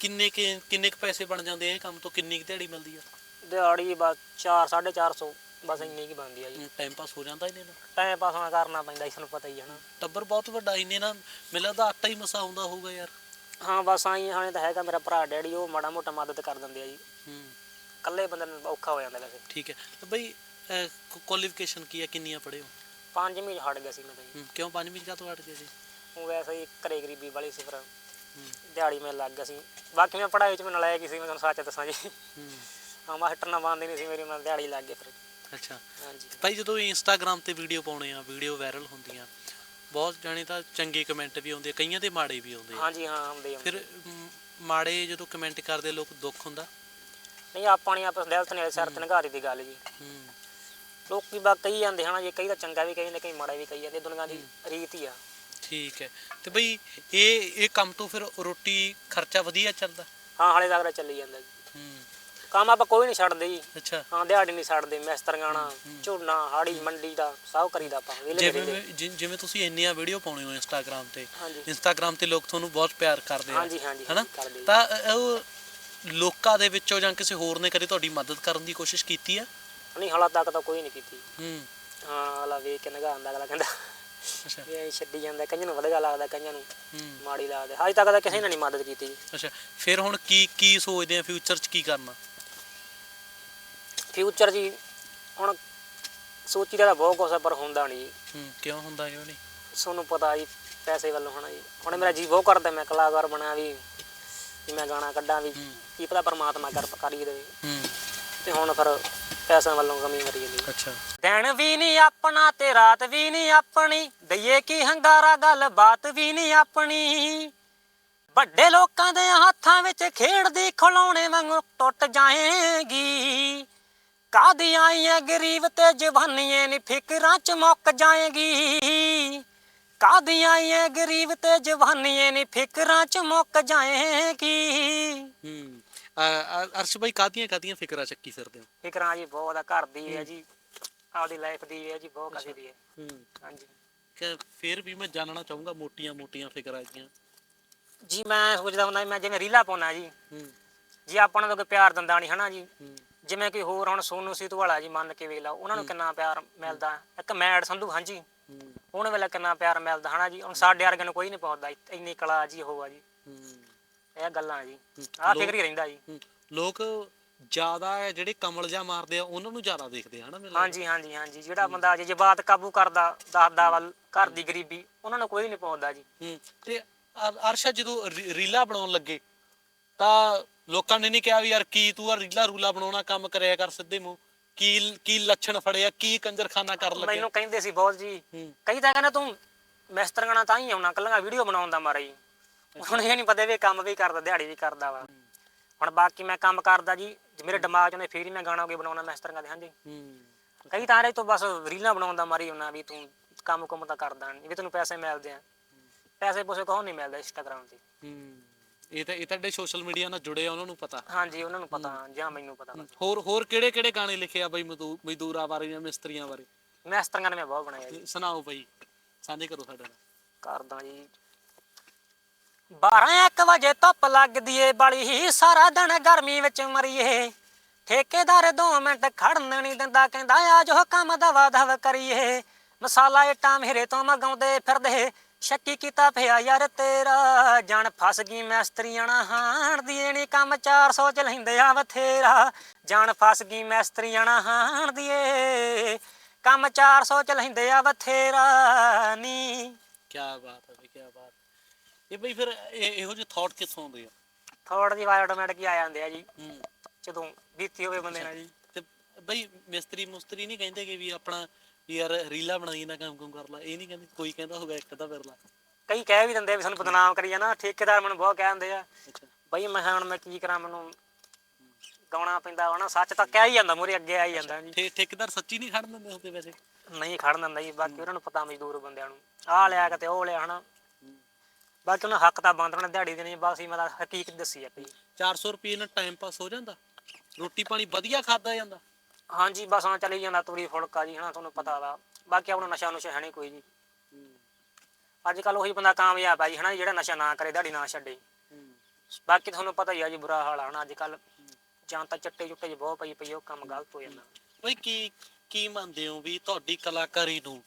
ਕਿੰਨੇ ਕਿ ਕਿੰਨੇ ਕੁ ਪੈਸੇ ਬਣ ਜਾਂਦੇ ਆ ਇਹ ਕੰਮ ਤੋਂ? ਕਿੰਨੀ ਕੁ ਦਿਹਾੜੀ ਮਿਲਦੀ ਆ? ਦਿਹਾੜੀ ਬਸ 4 450 ਬਸ ਇੰਨੀ ਕੀ ਬਣਦੀ ਆ ਜੀ। ਟਾਈਮ ਪਾਸ ਹੋ ਜਾਂਦਾ ਇਹਨੇ ਨਾਲ? ਟਾਈਮ ਪਾਸ ਹੁਣ ਕਰਨਾ ਪੈਂਦਾ ਜੀ ਤੁਹਾਨੂੰ ਪਤਾ ਹੀ ਹੈ ਨਾ। ਟੱਬਰ ਬਹੁਤ ਵੱਡਾ ਇਹਨੇ ਨਾ ਮੈਨੂੰ ਲੱਗਦਾ ਆਟਾ ਹੀ ਮਸਾ ਆਉਂਦਾ ਹੋਊਗਾ ਯਾਰ। ਹਾਂ ਬਸ ਆਈ ਹਾਲੇ ਤਾਂ ਹੈਗਾ ਮੇਰਾ ਭਰਾ ਡੈਡੀ ਉਹ ਮਾੜਾ ਮੋਟਾ ਮਦਦ ਕਰ ਦਿੰਦੇ ਆ ਜੀ। ਹੂੰ। ਇਕੱਲੇ ਬੰਦੇ ਨੂੰ ਔਖਾ ਹੋ ਜਾਂਦਾ ਵੈਸੇ। ਠੀਕ ਹੈ। ਤੇ ਬਈ ਕੁਆਲੀਫਿਕੇਸ਼ਨ ਕੀ ਹੈ ਕਿੰਨੀਆਂ ਪੜ੍ਹੇ ਹੋ? ਪੰਜ ਮਹੀਨੇ ਹਟ ਗਿਆ ਸੀ ਮੈਂ ਤਾਂ ਜੀ। ਹੂੰ, ਕਿਉਂ ਪੰਜਵੀਂ ਕਾ ਤੋਂ ਹਟ ਗਏ ਜੀ? ਉਹ ਵੈਸੇ ਹੀ ਘਰੇ ਗਰੀਬੀ ਵਾਲੀ ਸੀ ਫਿਰ। ਦਿਹਾੜੀ ਮੈਂ ਲੱਗ ਗਿਆ ਸੀ। ਬਾਕੀ ਮੈਂ ਪੜ੍ਹਾਈ ਚ ਮੈਂ ਨਲਾਇਕ ਹੀ ਸੀ ਮੈਂ ਤੁਹਾਨੂੰ ਸੱਚ ਦੱਸਾਂ ਜੀ। ਹੂੰ ਮਾਸਟਰ ਨਾ ਬੰਦੀ ਨਹੀਂ ਸੀ ਮੇਰੀ ਮੈਂ ਦਿਹਾੜੀ ਲੱਗ ਗਿਆ ਫਿਰ। ਅੱਛਾ। ਹਾਂਜੀ। ਭਾਈ ਜਦੋਂ ਇੰਸਟਾਗ੍ਰam ਤੇ ਵੀਡੀਓ ਪਾਉਣੇ ਆ ਵੀਡੀਓ ਵਾਇਰਲ ਹੁੰਦੀਆਂ ਬਹੁਤ ਜਾਣੇ ਤਾਂ ਚੰਗੇ ਕਮੈਂਟ ਵੀ ਆਉਂਦੇ ਕਈਆਂ ਦੇ ਮਾੜੇ ਵੀ ਆਉਂਦੇ ਹਾਂਜੀ ਹਾਂ ਹੁੰਦੇ ਆ। ਫਿਰ ਮਾੜੇ ਜਦੋਂ ਕਮੈਂਟ ਕਰਦੇ ਲੋਕ ਦੁੱਖ ਹੁੰਦਾ? ਨਹੀਂ ਆਪਾਂ ਨਹੀਂ ਆਪਸ ਦਿਲ ਤੇ ਸਿਰ ਤੇ ਨਗਾਰੀ ਦੀ ਗੱਲ ਜੀ। ਹੂੰ। ਲੋਕੀ ਬਾ ਕਹੀ ਜਾਂਦੇ ਹਨਾ ਜੀ ਕਈ ਤਾਂ ਚੰਗਾ ਵੀ ਕਹੀ ਜਾਂਦੇ ਕਈ ਮਾੜਾ ਵੀ ਕਹੀ ਜਾਂਦੇ ਦੁਨੀਆ ਦੀ ਰੀਤ ਹੀ ਆ। ਠੀਕ ਹੈ। ਤੇ ਬਈ ਇਹ ਇਹ ਕੰਮ ਤੋਂ ਫਿਰ ਰੋਟੀ ਖਰਚਾ ਵਧੀਆ ਚੱਲਦਾ? ਹਾਂ ਹਾਲੇ ਤੱਕ ਤਾਂ ਚੱਲੀ ਜਾਂਦਾ ਜੀ। ਹੂੰ। ਕੰਮ ਆਪਾਂ ਕੋਈ ਨਹੀਂ ਛੱਡਦੇ ਜੀ। ਅੱਛਾ। ਹਾਂ ਦਿਹਾੜੀ ਨਹੀਂ ਛੱਡਦੇ ਮਿਸਤਰੀਆਣਾ ਝੋਨਾ ਹਾੜੀ ਮੰਡੀ ਦਾ ਸਭ ਕਰੀਦਾ ਆਪਾਂ ਜਿਵੇਂ ਜਿ- ਜਿਵੇਂ ਤੁਸੀਂ ਇੰਨੀਆਂ ਵੀਡੀਓ ਪਾਉਣੇ ਹੋ ਇੰਸਟਾਗ੍ਰam ਤੇ ਹਾਂਜੀ। ਇੰਸਟਾਗ੍ਰam ਤੇ ਲੋਕ ਤੁਹਾਨੂੰ ਬਹੁਤ ਪਿਆਰ ਕਰਦੇ ਆ। ਹਾਂਜੀ ਹਾਂਜੀ ਹਨਾ? ਕਰਦੇ ਜੀ। ਤਾਂ ਅ, ਉਹ ਲੋਕਾਂ ਦੇ ਵਿੱਚੋਂ ਜਾਂ ਕਿਸੇ ਹੋਰ ਨੇ ਕਦੇ ਤੁਹਾਡੀ ਮਦਦ ਕਰਨ ਦੀ ਕੋਸ਼ਿਸ਼ ਕੀਤੀ ਆ? ਨਹੀਂ ਹਾਲਾ ਤੱਕ ਤਾਂ ਕੋਈ ਨਹੀਂ ਕੀਤੀ। ਹੂੰ। ਹਾਂ ਅਗਲਾ ਵੇਖ ਕੇ ਨਗਾ ਆਂਦਾ ਅਗਲਾ ਕਹਿੰਦਾ। ਅੱਛਾ। ਐਂ ਛੱਡੀ ਜਾਂਦਾ ਕਈਆਂ ਨੂੰ ਵਧੀਆ ਲੱਗਦਾ ਕਈਆਂ ਨੂੰ ਮਾੜੀ ਲੱਗਦਾ। ਹਜੇ ਤੱਕ ਤਾਂ ਕਿਸੇ ਨੇ ਨਹੀਂ ਮਦਦ ਕੀਤੀ ਜੀ। ਅੱਛਾ ਫਿਰ ਹੁਣ ਕੀ ਕੀ ਸੋਚਦੇ ਆ ਫਿਊਚਰ 'ਚ ਕੀ ਕਰਨਾ? ਫਿਊਚਰ ਜੀ ਹੁਣ ਸੋਚੀਦਾ ਤਾਂ ਬਹੁਤ ਕੁਛ ਆ ਪਰ ਹੁੰਦਾ ਨਹੀਂ ਹੂੰ ਕਿਉਂ ਹੁੰਦਾ ਕਿਉਂ ਨਹੀਂ? ਤੁਹਾਨੂੰ ਪਤਾ ਜੀ ਪੈਸੇ ਵੱਲੋਂ ਹਨਾ ਜੀ। ਹੁਣ ਮੇਰਾ ਜੀ ਬਹੁਤ ਕਰਦਾ ਮੈਂ ਕਲਾਕਾਰ ਬਣਾ ਵੀ ਵੀ ਮੈਂ ਗਾਣਾ ਕੱਢਾਂ ਵੀ। ਕੀ ਪਤਾ ਪਰਮਾਤਮਾ ਕਰ ਕਰੀ ਦੇਵੇ ਹੂੰ। ਤੇ ਹੁਣ ਫਿਰ ਪੈਸਿਆਂ ਵੱਲੋਂ ਕਮੀ ਮਰੀ ਜਾਂਦੀ ਅੱਛਾ। ਦਿਨ ਵੀ ਨਹੀਂ ਆਪਣਾ ਤੇ ਰਾਤ ਵੀ ਨਹੀਂ ਆਪਣੀ। ਦਈਏ ਕੀ ਹੰਗਾਰਾ ਗੱਲ ਬਾਤ ਵੀ ਨਹੀਂ ਆਪਣੀ। ਵੱਡੇ ਲੋਕਾਂ ਦੇ ਹੱਥਾਂ ਵਿੱਚ ਖੇਡਦੀ ਖਿਲੌਣੇ ਵਾਂਗੂ ਟੁੱਟ ਜਾਏਗੀ। ਕਾਦੀ ਆਈ ਐ ਗਰੀਬ ਤੇ ਜਵਾਨੀਏ ਨੀ ਫਿਕਰਾਂ ਚ ਮੁੱਕ ਜਾਏਗੀ। ਕਾਦੀਆਂ ਏ ਗਰੀਬ ਤੇ ਜਵਾਨੀਏ ਨੀ ਫਿਕਰਾਂ ਚ ਮੁੱਕ ਜਾਏਗੀ। ਹੂੰ। ਅ- ਅਰਸ਼ ਬਾਈ ਕਾਦੀਆਂ ਕਾਦੀਆਂ ਫਿਕਰਾਂ ਚੱਕੀ ਫਿਰਦੇ ਹੋ? ਫਿਕਰਾਂ ਜੀ ਬਹੁਤ ਆ ਘਰ ਦੀ ਹੈ। ਜੀ ਆਪਦੀ ਲਾਈਫ ਦੀ ਹੈ ਜੀ ਬਹੁਤ ਕਾਦੀ ਦੀ ਹੈ ਹੂੰ। ਹਾਂਜੀ। ਕਿ ਫਿਰ ਵੀ ਮੈਂ ਜਾਣਨਾ ਚਾਹੂੰਗਾ ਮੋਟੀਆਂ ਮੋਟੀਆਂ ਫਿਕਰਾਂ ਇਹਦੀਆਂ ਜੀ ਮੈਂ ਸੋਚਦਾ ਹੁੰਦਾ ਮੈਂ ਜਿਵੇਂ ਰੀਲਾ ਪਾਉਣਾ ਜੀ। ਹੂੰ। ਜੀ ਆਪਾਂ ਨੂੰ ਤਾਂ ਕੋਈ ਪਿਆਰ ਦਿੰਦਾ ਨਹੀਂ ਹਨਾ ਜੀ। ਹੂੰ। ਜਿਵੇਂ ਕਿ ਹੋਰ ਹੁਣ ਸੋਨੂ ਸੀਤੂ ਵਾਲਾ ਜੀ ਮੰਨ ਕੇ ਵੇਖ ਲਾ ਉਹਨਾਂ ਨੂੰ ਕਿੰਨਾ ਪਿਆਰ ਮਿਲਦਾ। ਇੱਕ ਮੈਡ ਸੰਧੂ ਹਾਂਜੀ। ਹੂੰ। ਉਹਨਾਂ ਵੇਲੇ ਕਿੰਨਾ ਪਿਆਰ ਮਿਲਦਾ ਹਨਾ ਜੀ। ਹੁਣ ਸਾਡੇ ਵਰਗੇ ਨੂੰ ਕੋਈ ਨਹੀਂ ਪਹੁੰਚਦਾ ਇੰਨੀ ਕਲਾ ਜੀ ਉਹ ਆ ਜੀ। ਹੂੰ। ਇਹ ਗੱਲਾਂ ਜੀ। ਆਹ ਫਿਕਰ ਹੀ ਰਹਿੰਦਾ ਜੀ। ਹੂੰ। ਲੋਕ ਜ਼ਿਆਦਾ ਜਿਹੜੇ ਕਮਲ ਜਾ ਮਾਰਦੇ ਆ ਉਹਨਾਂ ਨੂੰ ਜ਼ਿਆਦਾ ਦੇਖਦੇ ਆ ਹਨਾ ਲੱਗਦਾ। ਹਾਂਜੀ ਹਾਂਜੀ ਹਾਂਜੀ ਜਿਹੜਾ ਬੰਦਾ ਜੇ ਬਾਤ ਕਾਬੂ ਕਰਦਾ ਦੱਸਦਾ ਵੱਲ ਘਰ ਦੀ ਗਰੀਬੀ ਉਹਨਾਂ ਨੂੰ ਕੋਈ ਨਹੀਂ ਪਹੁੰਚਦਾ ਜੀ। ਹੂੰ ਤੇ ਅਰ- ਅਰਸ਼ਾ ਜਦੋਂ ਰੀ- ਰੀਲਾਂ ਬਣਾਉਣ ਲੱਗੇ ਤਾਂ ਲੋਕਾਂ ਨੇ ਨਹੀਂ ਕਿਹਾ ਵੀ ਯਾਰ ਕੀ ਤੂੰ ਆ ਰੀਲਾ ਰੂਲਾ ਬਣਾਉਣਾ ਕੰਮ ਕਰਿਆ ਕਰ ਸਿੱਧੇ ਮੂੰਹ ਕੀ ਕੀ ਲੱਛਣ ਫੜਿਆ ਕੀ ਕੰਜਰਖਾਨਾ ਕਰਨ ਲੱਗੇ? ਮੈਨੂੰ ਕਹਿੰਦੇ ਸੀ ਬਹੁਤ ਜੀ ਹੂੰ। ਕਈ ਤਾਂ ਕਹਿੰਦੇ ਤੂੰ ਮਿਸਤਰੀਆਂ ਤਾਂ ਹੀ ਆਉਣਾ ਕੱਲੀਆਂ ਵੀਡੀਓ ਬਣਾਉਣ ਦਾ ਮਾਰਾ ਜੀ। ਹੁਣ ਇਹ ਨਹੀਂ ਪਤਾ ਵੀ ਇਹ ਕੰਮ ਵੀ ਕਰਦਾ ਦਿਹਾੜੀ ਵੀ ਕਰਦਾ ਵਾ। ਹੁਣ ਬਾਕੀ ਮੈਂ ਕੰਮ ਕਰਦਾ ਜੀ ਜੇ ਮੇਰੇ ਦਿਮਾਗ 'ਚ ਨੇ ਫੇਰ ਹੀ ਮੈਂ ਗਾਣਾ ਕੋਈ ਬਣਾਉਣਾ ਮਿਸਤਰੀਆਂ ਦੇ ਹਾਂਜੀ। ਹੂੰ। ਕਈ ਤਾਂ ਰੇ ਤੋਂ ਬਸ ਰੀਲਾਂ ਬਣਾਉਣ ਦਾ ਮਾਰੀ ਹੁੰਦਾ ਵੀ ਤੂੰ ਕੰਮ ਕੁਮ ਤਾਂ ਕਰਦਾ ਨਹੀਂ ਵੀ ਤੈਨੂੰ ਪੈਸੇ ਮਿਲਦੇ ਆ। ਪੈਸੇ ਪੂਸੇ ਕੋਹ ਨਹੀਂ ਮਿਲਦਾ ਇੰਸਟਾਗ੍ਰਾਮ ਤੇ। ਹੂੰ। ਇਹ ਤਾਂ ਇਹ ਤੁਹਾਡੇ ਸੋਸ਼ਲ ਮੀਡੀਆ ਨਾਲ ਜੁੜੇ ਆ ਉਹਨਾਂ ਨੂੰ ਪਤਾ। ਹਾਂਜੀ ਉਹਨਾਂ ਨੂੰ ਪਤਾ ਜਾਂ ਮੈਨੂੰ ਪਤਾ। ਹੋਰ ਹੋਰ ਕਿਹੜੇ ਕਿਹੜੇ ਗਾਣੇ ਲਿਖੇ ਆ ਬਈ ਮਜ਼ਦੂ- ਮਜ਼ਦੂਰਾਂ ਬਾਰੇ ਜਾਂ ਮਿਸਤਰੀਆਂ ਬਾਰੇ? ਮਿਸਤਰੀਆਂ ਨੇ ਮੈਂ ਬਹੁਤ ਬਣਾਇਆ ਜੀ। ਸੁਣਾਓ ਬਈ ਸਾਂਝੇ ਕਰੋ ਸਾਡੇ ਨਾਲ। ਕਰਦਾ ਜੀ। 12 1 ਵਜੇ ਧੁੱਪ ਲੱਗਦੀ ਏ ਬੜੀ ਹੀ ਸਾਰਾ ਦਿਨ ਗਰਮੀ ਵਿੱਚ ਮਰੀਏ। ਠੇਕੇਦਾਰ 2 ਮਿੰਟ ਖੜਨ ਨਹੀਂ ਦਿੰਦਾ, ਕਹਿੰਦਾ, ਆ ਜੋ ਕੰਮ ਦਵਾ ਦਵ ਕਰੀਏ। ਮਸਾਲਾ ਇਟਾਂ ਮੇਰੇ ਤੋਂ ਮਗਾਉਂਦੇ ਫਿਰਦੇ। ਸ਼ੱਕੀ ਕੀਤਾ ਪਿਆ, ਯਾਰ ਤੇਰਾ ਜਾਨ ਫਸ ਗਈ ਮਿਸਤਰੀਆਂ ਨਾ ਹਾਣ ਦੀ ਨੀ, ਕੰਮ 400 ਚ ਲੈਂਦੇ ਆ ਬਥੇਰਾ। ਜਾਨ ਫਸ ਗਈ ਮਿਸਤਰੀਆਂ ਨਾ ਹਾਣ ਦੀ ਕੰਮ 400 ਚ ਲੈਂਦੇ ਆ ਬਥੇਰਾ ਨੀ। ਕੀ ਬਾਤ ਹੈ ਕੀ ਬਾਤ ਇਹ ਬਈ ਫਿਰ ਇਹ- ਇਹੋ ਜਿਹੇ ਥਾਟ ਕਿੱਥੋਂ ਆਉਂਦੇ ਆ? ਥੋੜਾ ਜਿਹਾ ਆਟੋਮੈਟਿਕ ਹੀ ਆ ਜਾਂਦੇ ਆ ਜੀ। ਹੂੰ। ਜਦੋਂ ਬੀਤੀ ਹੋਵੇ ਬੰਦੇ ਨਾਲ ਜੀ। ਤੇ ਬਈ ਮਿਸਤਰੀ ਮੁਸਤਰੀ ਨਹੀਂ ਕਹਿੰਦੇ ਕਿ ਵੀ ਆਪਣਾ ਵੀ ਯਾਰ ਰੀਲਾ ਬਣਾਈ ਨਾ ਕੰਮ ਕੰਮ ਕਰ ਲਾ। ਇਹ ਨਹੀਂ ਕਹਿੰਦੇ ਕੋਈ ਕਹਿੰਦਾ ਹੋਗਾ ਇੱਕ ਤਾਂ ਫਿਰ ਲਾ। ਕਈ ਕਹਿ ਵੀ ਦਿੰਦੇ ਆ ਵੀ ਸਾਨੂੰ ਬਦਨਾਮ ਕਰੀ ਜਾਣਾ ਠੇਕੇਦਾਰ ਮੈਨੂੰ ਬਹੁਤ ਕਹਿ ਦਿੰਦੇ ਆ। ਅੱਛਾ। ਬਈ ਮੈਂ ਹੁਣ ਮੈਂ ਕੀ ਕਰਾਂ ਮੈਨੂੰ ਗਾਉਣਾ ਪੈਂਦਾ ਵਾ ਨਾ ਸੱਚ ਤਾਂ ਕਹਿ ਹੀ ਜਾਂਦਾ ਮੂਰੇ ਅੱਗੇ ਆ ਹੀ ਜਾਂਦਾ ਜੀ। ਠੇ ਠੇਕੇਦਾਰ ਸੱਚੀ ਨਹੀਂ ਖੜਨ ਦਿੰਦੇ ਹੁੰਦੇ ਵੈਸੇ? ਨਹੀਂ ਖੜਨ ਦਿੰਦਾ ਜੀ ਬਾਕੀ ਉਹਨਾਂ ਨੂੰ ਪਤਾ ਮਜ਼ਦੂਰ ਬੰਦਿਆਂ ਨੂੰ। ਆਹ ਲਿਆ ਕਿਤੇ ਉਹ ਲਿਆ ਹਨਾ। ਬਾਕੀ ਉਹਨਾਂ ਹੱਕ ਤਾਂ ਬੰਦ ਹੋਣਾ ਦਿਹਾੜੀ ਦੇਣੀ ਬਸ ਹੀ ਮੈਂ ਤਾਂ ਹਕੀਕਤ ਦੱਸੀ ਆ ਕੋਈ 400 ਰੁਪਏ ਨਾਲ ਟਾਈਮ ਪਾਸ ਹੋ ਜਾਂਦਾ। ਰੋਟੀ ਪਾਣੀ ਵਧੀਆ ਖਾਦਾ ਜਾਂਦਾ। ਹਾਂਜੀ ਬਸ ਹਾਂ ਚਲੀ ਜਾਂਦਾ ਤੂਰੀ ਫੁਲਕਾ ਜੀ ਹਨਾ ਤੁਹਾਨੂੰ ਪਤਾ ਵਾ। ਬਾਕੀ ਆਪਣਾ ਨਸ਼ਾ ਨੁਸ਼ਾ ਹੈ ਨਹੀਂ ਕੋਈ ਜੀ। ਅੱਜ ਕੱਲ ਉਹੀ ਬੰਦਾ ਕਾਮਯਾਬ ਆ ਜੀ ਹਨਾ ਜਿਹੜਾ ਨਸ਼ਾ ਨਾ ਕਰੇ ਦਿਹਾੜੀ ਨਾ ਛੱਡੇ। ਬਾਕੀ ਤੁਹਾਨੂੰ ਪਤਾ ਹੀ ਆ ਜੀ ਬੁਰਾ ਹਾਲ ਆ ਹਨਾ ਅੱਜ ਕੱਲ ਜਾਂ ਤਾਂ ਚੱਟੇ ਚੁੱਟੇ ਚ ਬਹੁਤ ਪਈ ਪਈ ਉਹ ਕੰਮ ਗਲਤ ਹੋ ਜਾਂਦਾ। ਬਈ ਕੀ ਕੀ ਮੰਨਦੇ ਹੋ ਵੀ ਤੁਹਾਡੀ ਕਲਾਕਾਰੀ ਨੂੰ